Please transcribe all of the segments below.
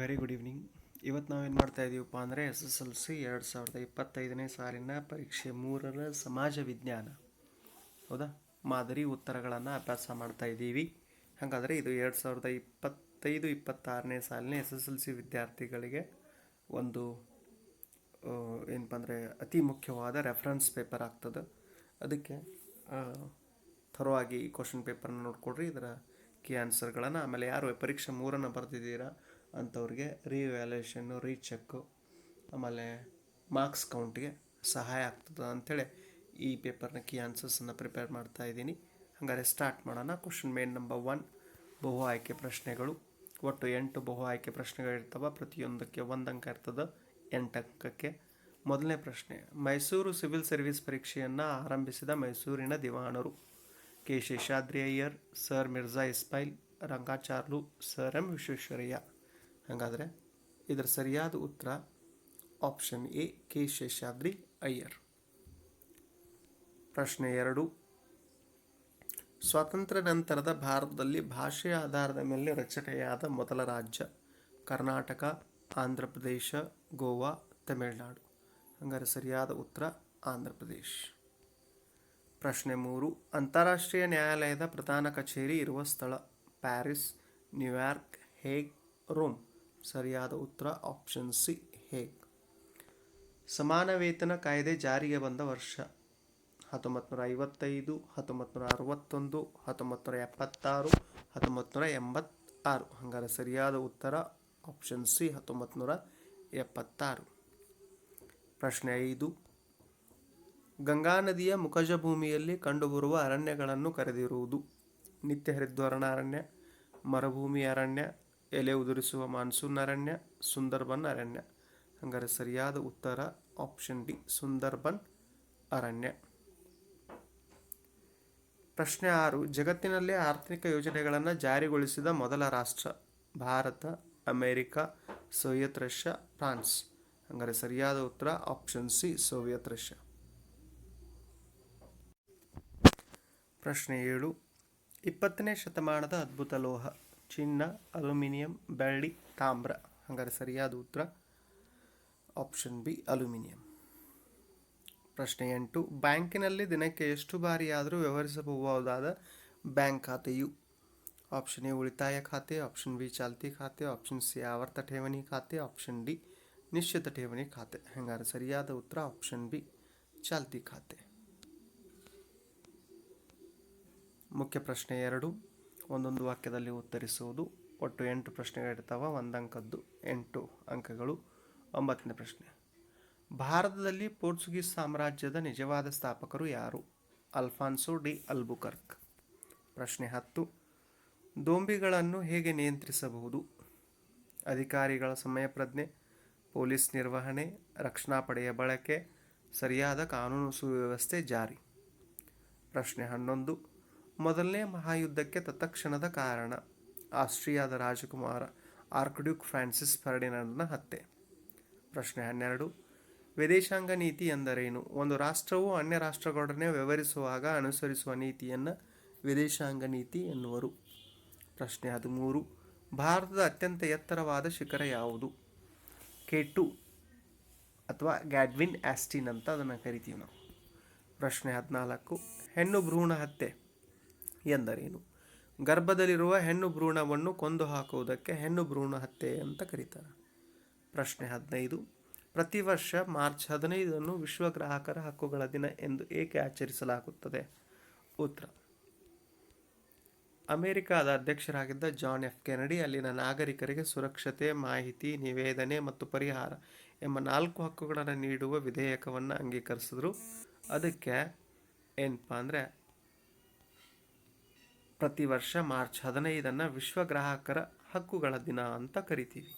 Very good evening ಇವತ್ತು ನಾವೇನು ಮಾಡ್ತಾ ಇದ್ದೀವಪ್ಪ ಅಂದರೆ ಎಸ್ ಎಸ್ ಎಲ್ ಸಿ ಎರಡು ಸಾವಿರದ ಇಪ್ಪತ್ತೈದನೇ ಸಾಲಿನ ಪರೀಕ್ಷೆ ಮೂರರ ಸಮಾಜ ವಿಜ್ಞಾನ. ಹೌದಾ? ಮಾದರಿ ಉತ್ತರಗಳನ್ನು ಅಭ್ಯಾಸ ಮಾಡ್ತಾ ಇದ್ದೀವಿ ಹಾಗಾದರೆ ಇದು ಎರಡು ಸಾವಿರದ ಇಪ್ಪತ್ತೈದು, ಇಪ್ಪತ್ತಾರನೇ ಸಾಲಿನ ಎಸ್ ಎಸ್ ಎಲ್ ಸಿ ವಿದ್ಯಾರ್ಥಿಗಳಿಗೆ ಒಂದು ಏನಪ್ಪ ಅಂದರೆ ಅತಿ ಮುಖ್ಯವಾದ ರೆಫರೆನ್ಸ್ ಪೇಪರ್ ಆಗ್ತದೆ. ಅದಕ್ಕೆ ಥರವಾಗಿ ಈ ಕ್ವಶನ್ ಪೇಪರ್ನ ನೋಡ್ಕೊಡ್ರಿ. ಇದರ ಕೀ ಆನ್ಸರ್ಗಳನ್ನು ಆಮೇಲೆ ಯಾರು ಪರೀಕ್ಷೆ ಮೂರನ್ನು ಬರೆದಿದ್ದೀರಾ ಅಂಥವ್ರಿಗೆ ರೀ ರೀಚೆಕ್ಕು ಆಮೇಲೆ ಮಾರ್ಕ್ಸ್ ಕೌಂಟ್ಗೆ ಸಹಾಯ ಆಗ್ತದೆ ಅಂಥೇಳಿ ಈ ಪೇಪರ್ನ ಕೀ ಆನ್ಸರ್ಸನ್ನು ಪ್ರಿಪೇರ್ ಮಾಡ್ತಾ ಇದ್ದೀನಿ. ಹಾಗಾದರೆ ಸ್ಟಾರ್ಟ್ ಮಾಡೋಣ. ಕ್ವಶನ್ ಮೇನ್ ನಂಬರ್ ಒನ್ ಬಹು ಆಯ್ಕೆ ಪ್ರಶ್ನೆಗಳು. ಒಟ್ಟು ಎಂಟು ಬಹು ಆಯ್ಕೆ ಪ್ರಶ್ನೆಗಳಿರ್ತವೆ ಪ್ರತಿಯೊಂದಕ್ಕೆ ಒಂದು ಅಂಕ ಇರ್ತದೆ. ಎಂಟು ಅಂಕಕ್ಕೆ. ಮೊದಲನೇ ಪ್ರಶ್ನೆ, ಮೈಸೂರು ಸಿವಿಲ್ ಸರ್ವಿಸ್ ಪರೀಕ್ಷೆಯನ್ನು ಆರಂಭಿಸಿದ ಮೈಸೂರಿನ ದಿವಾಣರು K Sheshadri Iyer Sir Mirza Ismail Rangacharlu Sir M Visvesvaraya. ಹಾಗಾದರೆ ಇದರ ಸರಿಯಾದ ಉತ್ತರ option A K Sheshadri Iyer. ಪ್ರಶ್ನೆ ಎರಡು. ಸ್ವಾತಂತ್ರ್ಯ ನಂತರದ ಭಾರತದಲ್ಲಿ ಭಾಷೆಯ ಆಧಾರದ ಮೇಲೆ ರಚನೆಯಾದ ಮೊದಲ ರಾಜ್ಯ ಕರ್ನಾಟಕ ಆಂಧ್ರ ಪ್ರದೇಶ ಗೋವಾ, ತಮಿಳುನಾಡು. ಹಂಗಾರೆ ಸರಿಯಾದ ಉತ್ತರ ಆಂಧ್ರ ಪ್ರದೇಶ್ ಪ್ರಶ್ನೆ ಮೂರು. ಅಂತಾರಾಷ್ಟ್ರೀಯ ನ್ಯಾಯಾಲಯದ ಪ್ರಧಾನ ಕಚೇರಿ ಇರುವ ಸ್ಥಳ ಪ್ಯಾರಿಸ್, ನ್ಯೂಯಾರ್ಕ್, ಹೇಗ್, ರೋಮ್? ಸರಿಯಾದ ಉತ್ತರ ಆಪ್ಷನ್ ಸಿ ಹೇಗ್? ಸಮಾನ ವೇತನ ಕಾಯ್ದೆ ಜಾರಿಗೆ ಬಂದ ವರ್ಷ ಹತ್ತೊಂಬತ್ತು ನೂರ ಐವತ್ತೈದು ಹತ್ತೊಂಬತ್ತು ನೂರ ಅರವತ್ತೊಂದು ಹತ್ತೊಂಬತ್ತು ನೂರ ಎಪ್ಪತ್ತಾರು ಹತ್ತೊಂಬತ್ತು ನೂರ ಎಂಬತ್ತಾರು ಹಂಗಾರೆ ಸರಿಯಾದ ಉತ್ತರ ಆಪ್ಷನ್ ಸಿ ಹತ್ತೊಂಬತ್ತು ನೂರ ಎಪ್ಪತ್ತಾರು ಪ್ರಶ್ನೆ ಐದು. ಗಂಗಾ ನದಿಯ ಮುಖಜ ಭೂಮಿಯಲ್ಲಿ ಕಂಡುಬರುವ ಅರಣ್ಯಗಳನ್ನು ಕರೆದಿರುವುದು ನಿತ್ಯ ಹರಿದ್ವರ್ಣ ಅರಣ್ಯ, ಮರುಭೂಮಿ ಅರಣ್ಯ ಎಲೆ ಉದುರಿಸುವ ಮಾನ್ಸೂನ್ ಅರಣ್ಯ, ಸುಂದರ್ಬನ್ ಅರಣ್ಯ. ಹಂಗಾರೆ ಸರಿಯಾದ ಉತ್ತರ ಆಪ್ಷನ್ ಡಿ ಸುಂದರ್ಬನ್ ಅರಣ್ಯ. ಪ್ರಶ್ನೆ ಆರು, ಜಗತ್ತಿನಲ್ಲೇ ಆರ್ಥಿಕ ಯೋಜನೆಗಳನ್ನು ಜಾರಿಗೊಳಿಸಿದ ಮೊದಲ ರಾಷ್ಟ್ರ, Bharat, America, Soviet Russia, France. ಹಂಗಾರೆ ಸರಿಯಾದ ಉತ್ತರ ಆಪ್ಷನ್ ಸಿ ಸೋವಿಯತ್ ರಷ್ಯಾ. ಪ್ರಶ್ನೆ ಏಳು, ಇಪ್ಪತ್ತನೇ ಶತಮಾನದ ಅದ್ಭುತ ಲೋಹ. ಚಿನ್ನ, ಅಲ್ಯೂಮಿನಿಯಂ, ಬೆಳ್ಳಿ, ತಾಮ್ರ. ಹಂಗಾರೆ ಸರಿಯಾದ ಉತ್ತರ. Option B, aluminium. ಪ್ರಶ್ನೆ ಎಂಟು. ಬ್ಯಾಂಕಿನಲ್ಲಿ ದಿನಕ್ಕೆ ಎಷ್ಟು ಬಾರಿಯಾದರೂ ವ್ಯವಹರಿಸಬಹುದಾದ ಬ್ಯಾಂಕ್ ಖಾತೆಯು? ಆಪ್ಷನ್ ಎ, ಉಳಿತಾಯ ಖಾತೆ, ಆಪ್ಷನ್ ಬಿ, ಚಾಲ್ತಿ ಖಾತೆ, ಆಪ್ಷನ್ ಸಿ, ಆವರ್ತ ಠೇವಣಿ ಖಾತೆ, ಆಪ್ಷನ್ ಡಿ, ನಿಶ್ಚಿತ ಠೇವಣಿ ಖಾತೆ. ಹಂಗಾರೆ ಸರಿಯಾದ ಉತ್ತರ, ಆಪ್ಷನ್ ಬಿ, ಚಾಲ್ತಿ ಖಾತೆ. ಮುಖ್ಯ ಪ್ರಶ್ನೆ ಎರಡು. ಒಂದೊಂದು ವಾಕ್ಯದಲ್ಲಿ ಉತ್ತರಿಸುವುದು. ಒಟ್ಟು ಎಂಟು ಪ್ರಶ್ನೆಗಳಿರ್ತಾವೆ ಒಂದು ಅಂಕದ್ದು ಎಂಟು ಅಂಕಗಳು, ಒಂಬತ್ತನೇ ಪ್ರಶ್ನೆ. ಭಾರತದಲ್ಲಿ ಪೋರ್ಚುಗೀಸ್ ಸಾಮ್ರಾಜ್ಯದ ನಿಜವಾದ ಸ್ಥಾಪಕರು ಯಾರು? Alfonso de Albuquerque. ಪ್ರಶ್ನೆ ಹತ್ತು. ದೋಂಬಿಗಳನ್ನು ಹೇಗೆ ನಿಯಂತ್ರಿಸಬಹುದು? ಅಧಿಕಾರಿಗಳ ಸಮಯ ಪ್ರಜ್ಞೆ ಪೊಲೀಸ್ ನಿರ್ವಹಣೆ, ರಕ್ಷಣಾ ಪಡೆಯ ಬಳಕೆ, ಸರಿಯಾದ ಕಾನೂನು ಸುವ್ಯವಸ್ಥೆ ಜಾರಿ. ಪ್ರಶ್ನೆ ಹನ್ನೊಂದು. ಮೊದಲನೇ ಮಹಾಯುದ್ಧಕ್ಕೆ ತತ್ಕ್ಷಣದ ಕಾರಣ ಆಸ್ಟ್ರಿಯಾದ ರಾಜಕುಮಾರ ಆರ್ಕ್ಡ್ಯೂಕ್ ಫ್ರಾನ್ಸಿಸ್ ಫರ್ಡಿನಾಂಡ್ನ ಹತ್ಯೆ. ಪ್ರಶ್ನೆ ಹನ್ನೆರಡು. ವಿದೇಶಾಂಗ ನೀತಿ ಎಂದರೇನು? ಒಂದು ರಾಷ್ಟ್ರವು ಅನ್ಯ ರಾಷ್ಟ್ರಗಳೊಡನೆ ವ್ಯವಹರಿಸುವಾಗ ಅನುಸರಿಸುವ ನೀತಿಯನ್ನು ವಿದೇಶಾಂಗ ನೀತಿ ಎನ್ನುವರು. ಪ್ರಶ್ನೆ ಹದಿಮೂರು. ಭಾರತದ ಅತ್ಯಂತ ಎತ್ತರವಾದ ಶಿಖರ ಯಾವುದು? ಕೆ ಟು ಅಥವಾ ಗ್ಯಾಡ್ವಿನ್ ಆಸ್ಟಿನ್ ಅಂತ ಅದನ್ನು ಕರಿತೀವಿ ನಾವು. ಪ್ರಶ್ನೆ ಹದಿನಾಲ್ಕು. ಹೆಣ್ಣು ಭ್ರೂಣ ಹತ್ಯೆ. ಎಂದರೇನು? ಗರ್ಭದಲ್ಲಿರುವ ಹೆಣ್ಣು ಭ್ರೂಣವನ್ನು ಕೊಂದು ಹಾಕುವುದಕ್ಕೆ ಹೆಣ್ಣು ಭ್ರೂಣ ಹತ್ಯೆ ಅಂತ ಕರೀತಾರೆ. ಪ್ರಶ್ನೆ ಹದಿನೈದು. ಪ್ರತಿ ವರ್ಷ ಮಾರ್ಚ್ ಹದಿನೈದನ್ನು ವಿಶ್ವ ಗ್ರಾಹಕರ ಹಕ್ಕುಗಳ ದಿನ ಎಂದು ಏಕೆ ಆಚರಿಸಲಾಗುತ್ತದೆ? ಉತ್ತರ. ಅಮೆರಿಕಾದ ಅಧ್ಯಕ್ಷರಾಗಿದ್ದ ಜಾನ್ ಎಫ್ ಕೆನಡಿ ಅಲ್ಲಿನ ನಾಗರಿಕರಿಗೆ ಸುರಕ್ಷತೆ, ಮಾಹಿತಿ, ನಿವೇದನೆ ಮತ್ತು ಪರಿಹಾರ ಎಂಬ ನಾಲ್ಕು ಹಕ್ಕುಗಳನ್ನು ನೀಡುವ ವಿಧೇಯಕವನ್ನು ಅಂಗೀಕರಿಸಿದ್ರು. ಅದಕ್ಕೆ ಏನಪ್ಪ ಅಂದರೆ ಪ್ರತಿ ವರ್ಷ ಮಾರ್ಚ್ ಹದಿನೈದನ್ನು ವಿಶ್ವ ಗ್ರಾಹಕರ ಹಕ್ಕುಗಳ ದಿನ ಅಂತ ಕರಿತೀವಿ.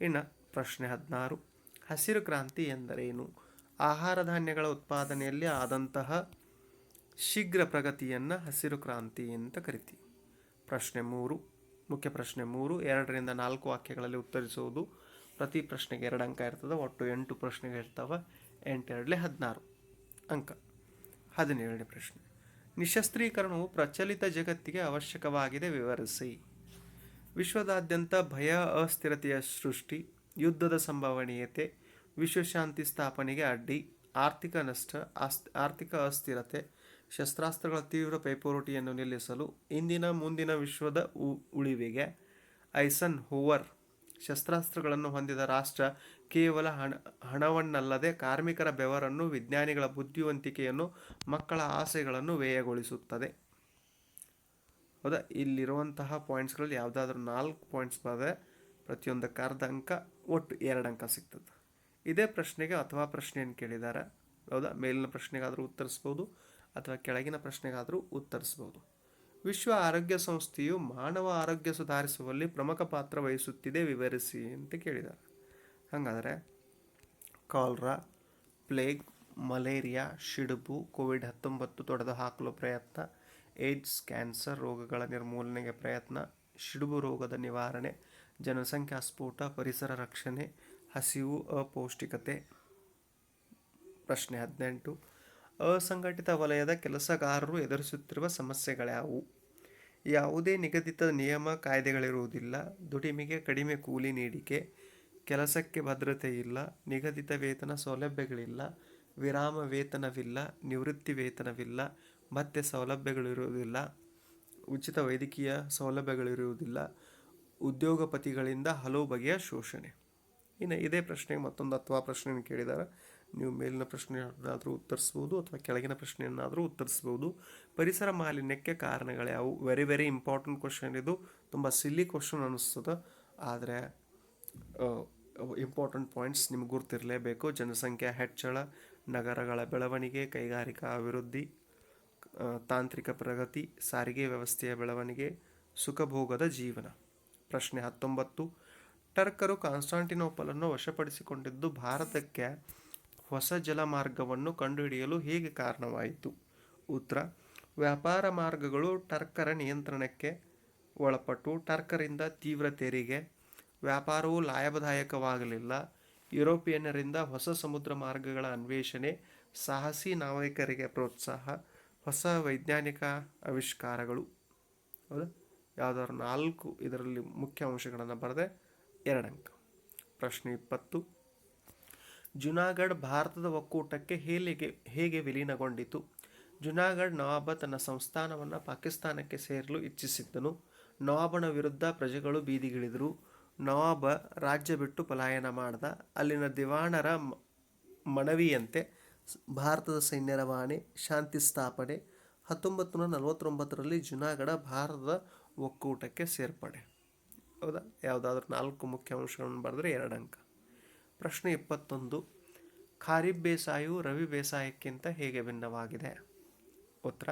ಇನ್ನು ಪ್ರಶ್ನೆ ಹದಿನಾರು, ಹಸಿರು ಕ್ರಾಂತಿ ಎಂದರೇನು? ಆಹಾರ ಧಾನ್ಯಗಳ ಉತ್ಪಾದನೆಯಲ್ಲಿ ಆದಂತಹ ಶೀಘ್ರ ಪ್ರಗತಿಯನ್ನು ಹಸಿರು ಕ್ರಾಂತಿ ಅಂತ ಕರಿತೀವಿ. ಪ್ರಶ್ನೆ ಮೂರು, ಮುಖ್ಯ ಪ್ರಶ್ನೆ ಮೂರು, ಎರಡರಿಂದ ನಾಲ್ಕು ವಾಕ್ಯಗಳಲ್ಲಿ ಉತ್ತರಿಸುವುದು ಪ್ರತಿ ಪ್ರಶ್ನೆಗೆ ಎರಡು ಅಂಕ ಇರ್ತದೆ, ಒಟ್ಟು ಎಂಟು ಪ್ರಶ್ನೆಗಳಿರ್ತವೆ ಎಂಟೆರಡಲೆ ಹದಿನಾರು ಅಂಕ. ಹದಿನೇಳನೇ ಪ್ರಶ್ನೆ. ನಿಶಸ್ತ್ರೀಕರಣವು ಪ್ರಚಲಿತ ಜಗತ್ತಿಗೆ ಅವಶ್ಯಕವಾಗಿದೆ, ವಿವರಿಸಿ. ವಿಶ್ವದಾದ್ಯಂತ ಭಯ, ಅಸ್ಥಿರತೆಯ ಸೃಷ್ಟಿ, ಯುದ್ಧದ ಸಂಭವನೀಯತೆ, ವಿಶ್ವಶಾಂತಿ ಸ್ಥಾಪನೆಗೆ ಅಡ್ಡಿ, ಆರ್ಥಿಕ ನಷ್ಟ ಆರ್ಥಿಕ ಅಸ್ಥಿರತೆ, ಶಸ್ತ್ರಾಸ್ತ್ರಗಳ ತೀವ್ರ ಪೈಪೋಟಿಯನ್ನು ನಿಲ್ಲಿಸಲು, ಇಂದಿನ ಮುಂದಿನ ವಿಶ್ವದ ಉಳಿವಿಗೆ, ಐಸನ್ ಹೂವರ್ ಶಸ್ತ್ರಾಸ್ತ್ರಗಳನ್ನು ಹೊಂದಿದ ರಾಷ್ಟ್ರ ಕೇವಲ ಹಣ, ಹಣವನ್ನಲ್ಲದೆ ಕಾರ್ಮಿಕರ ಬೆವರನ್ನು, ವಿಜ್ಞಾನಿಗಳ ಬುದ್ಧಿವಂತಿಕೆಯನ್ನು, ಮಕ್ಕಳ ಆಸೆಗಳನ್ನು ವ್ಯಯಗೊಳಿಸುತ್ತದೆ. ಹೌದಾ? ಇಲ್ಲಿರುವಂತಹ ಪಾಯಿಂಟ್ಸ್ಗಳಲ್ಲಿ ಯಾವುದಾದ್ರೂ ನಾಲ್ಕು ಪಾಯಿಂಟ್ಸ್ ಬಂದರೆ ಪ್ರತಿಯೊಂದಕ್ಕೆ ಅರ್ಧ ಅಂಕ, ಒಟ್ಟು ಎರಡು ಅಂಕ ಸಿಗ್ತದೆ. ಇದೇ ಪ್ರಶ್ನೆಗೆ ಅಥವಾ ಪ್ರಶ್ನೆಯನ್ನು ಕೇಳಿದ್ದಾರೆ ಹೌದಾ? ಮೇಲಿನ ಪ್ರಶ್ನೆಗಾದರೂ ಉತ್ತರಿಸ್ಬೋದು ಅಥವಾ ಕೆಳಗಿನ ಪ್ರಶ್ನೆಗಾದರೂ ಉತ್ತರಿಸ್ಬೋದು. ವಿಶ್ವ ಆರೋಗ್ಯ ಸಂಸ್ಥೆಯು ಮಾನವ ಆರೋಗ್ಯ ಸುಧಾರಿಸುವಲ್ಲಿ ಪ್ರಮುಖ ಪಾತ್ರ ವಹಿಸುತ್ತಿದೆ ವಿವರಿಸಿ ಅಂತ ಕೇಳಿದ್ದಾರೆ. ಹಾಗಾದರೆ ಕಾಲ್ರಾ, ಪ್ಲೇಗ್, ಮಲೇರಿಯಾ, ಶಿಡುಬು, ಕೋವಿಡ್ ಹತ್ತೊಂಬತ್ತು ತೊಡೆದು ಹಾಕಲು ಪ್ರಯತ್ನ, ಏಡ್ಸ್, ಕ್ಯಾನ್ಸರ್ ರೋಗಗಳ ನಿರ್ಮೂಲನೆಗೆ ಪ್ರಯತ್ನ, ಶಿಡುಬು ರೋಗದ ನಿವಾರಣೆ, ಜನಸಂಖ್ಯಾ ಸ್ಫೋಟ, ಪರಿಸರ ರಕ್ಷಣೆ, ಹಸಿವು, ಅಪೌಷ್ಟಿಕತೆ. ಪ್ರಶ್ನೆ ಹದಿನೆಂಟು. ಅಸಂಘಟಿತ ವಲಯದ ಕೆಲಸಗಾರರು ಎದುರಿಸುತ್ತಿರುವ ಸಮಸ್ಯೆಗಳ್ಯಾವು ಯಾವುದೇ ನಿಗದಿತ ನಿಯಮ ಕಾಯ್ದೆಗಳಿರುವುದಿಲ್ಲ. ದುಡಿಮೆಗೆ ಕಡಿಮೆ ಕೂಲಿ ನೀಡಿಕೆ, ಕೆಲಸಕ್ಕೆ ಭದ್ರತೆ ಇಲ್ಲ, ನಿಗದಿತ ವೇತನ ಸೌಲಭ್ಯಗಳಿಲ್ಲ, ವಿರಾಮ ವೇತನವಿಲ್ಲ, ನಿವೃತ್ತಿ ವೇತನವಿಲ್ಲ, ಮತ್ತೆ ಸೌಲಭ್ಯಗಳಿರುವುದಿಲ್ಲ, ಉಚಿತ ವೈದ್ಯಕೀಯ ಸೌಲಭ್ಯಗಳಿರುವುದಿಲ್ಲ, ಉದ್ಯೋಗಪತಿಗಳಿಂದ ಹಲವು ಬಗೆಯ ಶೋಷಣೆ. ಇನ್ನು ಇದೇ ಪ್ರಶ್ನೆಗೆ ಮತ್ತೊಂದು ಅಥವಾ ಪ್ರಶ್ನೆಯನ್ನು ಕೇಳಿದ್ದಾರೆ ನೀವು ಮೇಲಿನ ಪ್ರಶ್ನೆಯನ್ನಾದರೂ ಉತ್ತರಿಸ್ಬೋದು ಅಥವಾ ಕೆಳಗಿನ ಪ್ರಶ್ನೆಯನ್ನಾದರೂ ಉತ್ತರಿಸ್ಬೋದು. ಪರಿಸರ ಮಾಲಿನ್ಯಕ್ಕೆ ಕಾರಣಗಳ್ಯಾವು ವೆರಿ ವೆರಿ ಇಂಪಾರ್ಟೆಂಟ್ ಕ್ವಶನ್ ಇದು. ತುಂಬ ಸಿಲ್ಲಿ ಕ್ವಶನ್ ಅನ್ನಿಸ್ತದೆ. ಆದರೆ ಇಂಪಾರ್ಟೆಂಟ್ ಪಾಯಿಂಟ್ಸ್ ನಿಮ್ಗೆ ಗುರ್ತಿರಲೇಬೇಕು. ಜನಸಂಖ್ಯೆ, ಹೆಚ್ಚಳ, ನಗರಗಳ ಬೆಳವಣಿಗೆ, ಕೈಗಾರಿಕಾ ಅಭಿವೃದ್ಧಿ ತಾಂತ್ರಿಕ ಪ್ರಗತಿ, ಸಾರಿಗೆ ವ್ಯವಸ್ಥೆಯ ಬೆಳವಣಿಗೆ, ಸುಖಭೋಗದ ಜೀವನ. ಪ್ರಶ್ನೆ ಹತ್ತೊಂಬತ್ತು. ಟರ್ಕರು ಕಾನ್ಸ್ಟಾಂಟಿನೋಪಲನ್ನು ವಶಪಡಿಸಿಕೊಂಡಿದ್ದು ಭಾರತಕ್ಕೆ ಹೊಸ ಜಲಮಾರ್ಗವನ್ನು ಕಂಡುಹಿಡಿಯಲು ಹೇಗೆ ಕಾರಣವಾಯಿತು? ಉತ್ತರ, ವ್ಯಾಪಾರ ಮಾರ್ಗಗಳು ಟರ್ಕರ ನಿಯಂತ್ರಣಕ್ಕೆ ಒಳಪಟ್ಟು ಟರ್ಕರಿಂದ ತೀವ್ರ ತೆರಿಗೆ, ವ್ಯಾಪಾರವು ಲಾಭದಾಯಕವಾಗಲಿಲ್ಲ ಯುರೋಪಿಯನ್ನರಿಂದ ಹೊಸ ಸಮುದ್ರ ಮಾರ್ಗಗಳ ಅನ್ವೇಷಣೆ, ಸಾಹಸಿ ನಾವಿಕರಿಗೆ ಪ್ರೋತ್ಸಾಹ, ಹೊಸ ವೈಜ್ಞಾನಿಕ ಆವಿಷ್ಕಾರಗಳು. ಹೌದಾ? ಯಾವುದಾದ್ರು ನಾಲ್ಕು ಇದರಲ್ಲಿ ಮುಖ್ಯ ಅಂಶಗಳನ್ನು ಬರೆದೆ ಎರಡು ಅಂಕ. ಪ್ರಶ್ನೆ ಇಪ್ಪತ್ತು ಜುನಾಗಢ್ ಭಾರತದ ಒಕ್ಕೂಟಕ್ಕೆ ಹೇಗೆ ಹೇಗೆ ವಿಲೀನಗೊಂಡಿತು? ಜುನಾಗಢ್ ನವಾಬ ತನ್ನ ಸಂಸ್ಥಾನವನ್ನು ಪಾಕಿಸ್ತಾನಕ್ಕೆ ಸೇರಲು ಇಚ್ಛಿಸಿದ್ದನು. ನವಾಬನ ವಿರುದ್ಧ ಪ್ರಜೆಗಳು ಬೀದಿಗಿಳಿದರು. ನವಾಬ ರಾಜ್ಯ ಬಿಟ್ಟು ಪಲಾಯನ ಮಾಡಿದ. ಅಲ್ಲಿನ ದಿವಾಣರ ಮನವಿಯಂತೆ ಭಾರತದ ಸೈನ್ಯ ರವಾನೆ ಶಾಂತಿ ಸ್ಥಾಪನೆ, ಹತ್ತೊಂಬತ್ತು ನೂರ ನಲವತ್ತೊಂಬತ್ತರಲ್ಲಿ ಜುನಾಗಢ ಭಾರತದ ಒಕ್ಕೂಟಕ್ಕೆ ಸೇರ್ಪಡೆ. ಹೌದಾ? ಯಾವುದಾದ್ರೂ ನಾಲ್ಕು ಮುಖ್ಯ ಅಂಶಗಳನ್ನು ಬರೆದ್ರೆ ಎರಡು ಅಂಕ. ಪ್ರಶ್ನೆ ಇಪ್ಪತ್ತೊಂದು ಖಾರಿಫ್ ಬೇಸಾಯವು ರವಿ ಬೇಸಾಯಕ್ಕಿಂತ ಹೇಗೆ ಭಿನ್ನವಾಗಿದೆ? ಉತ್ತರ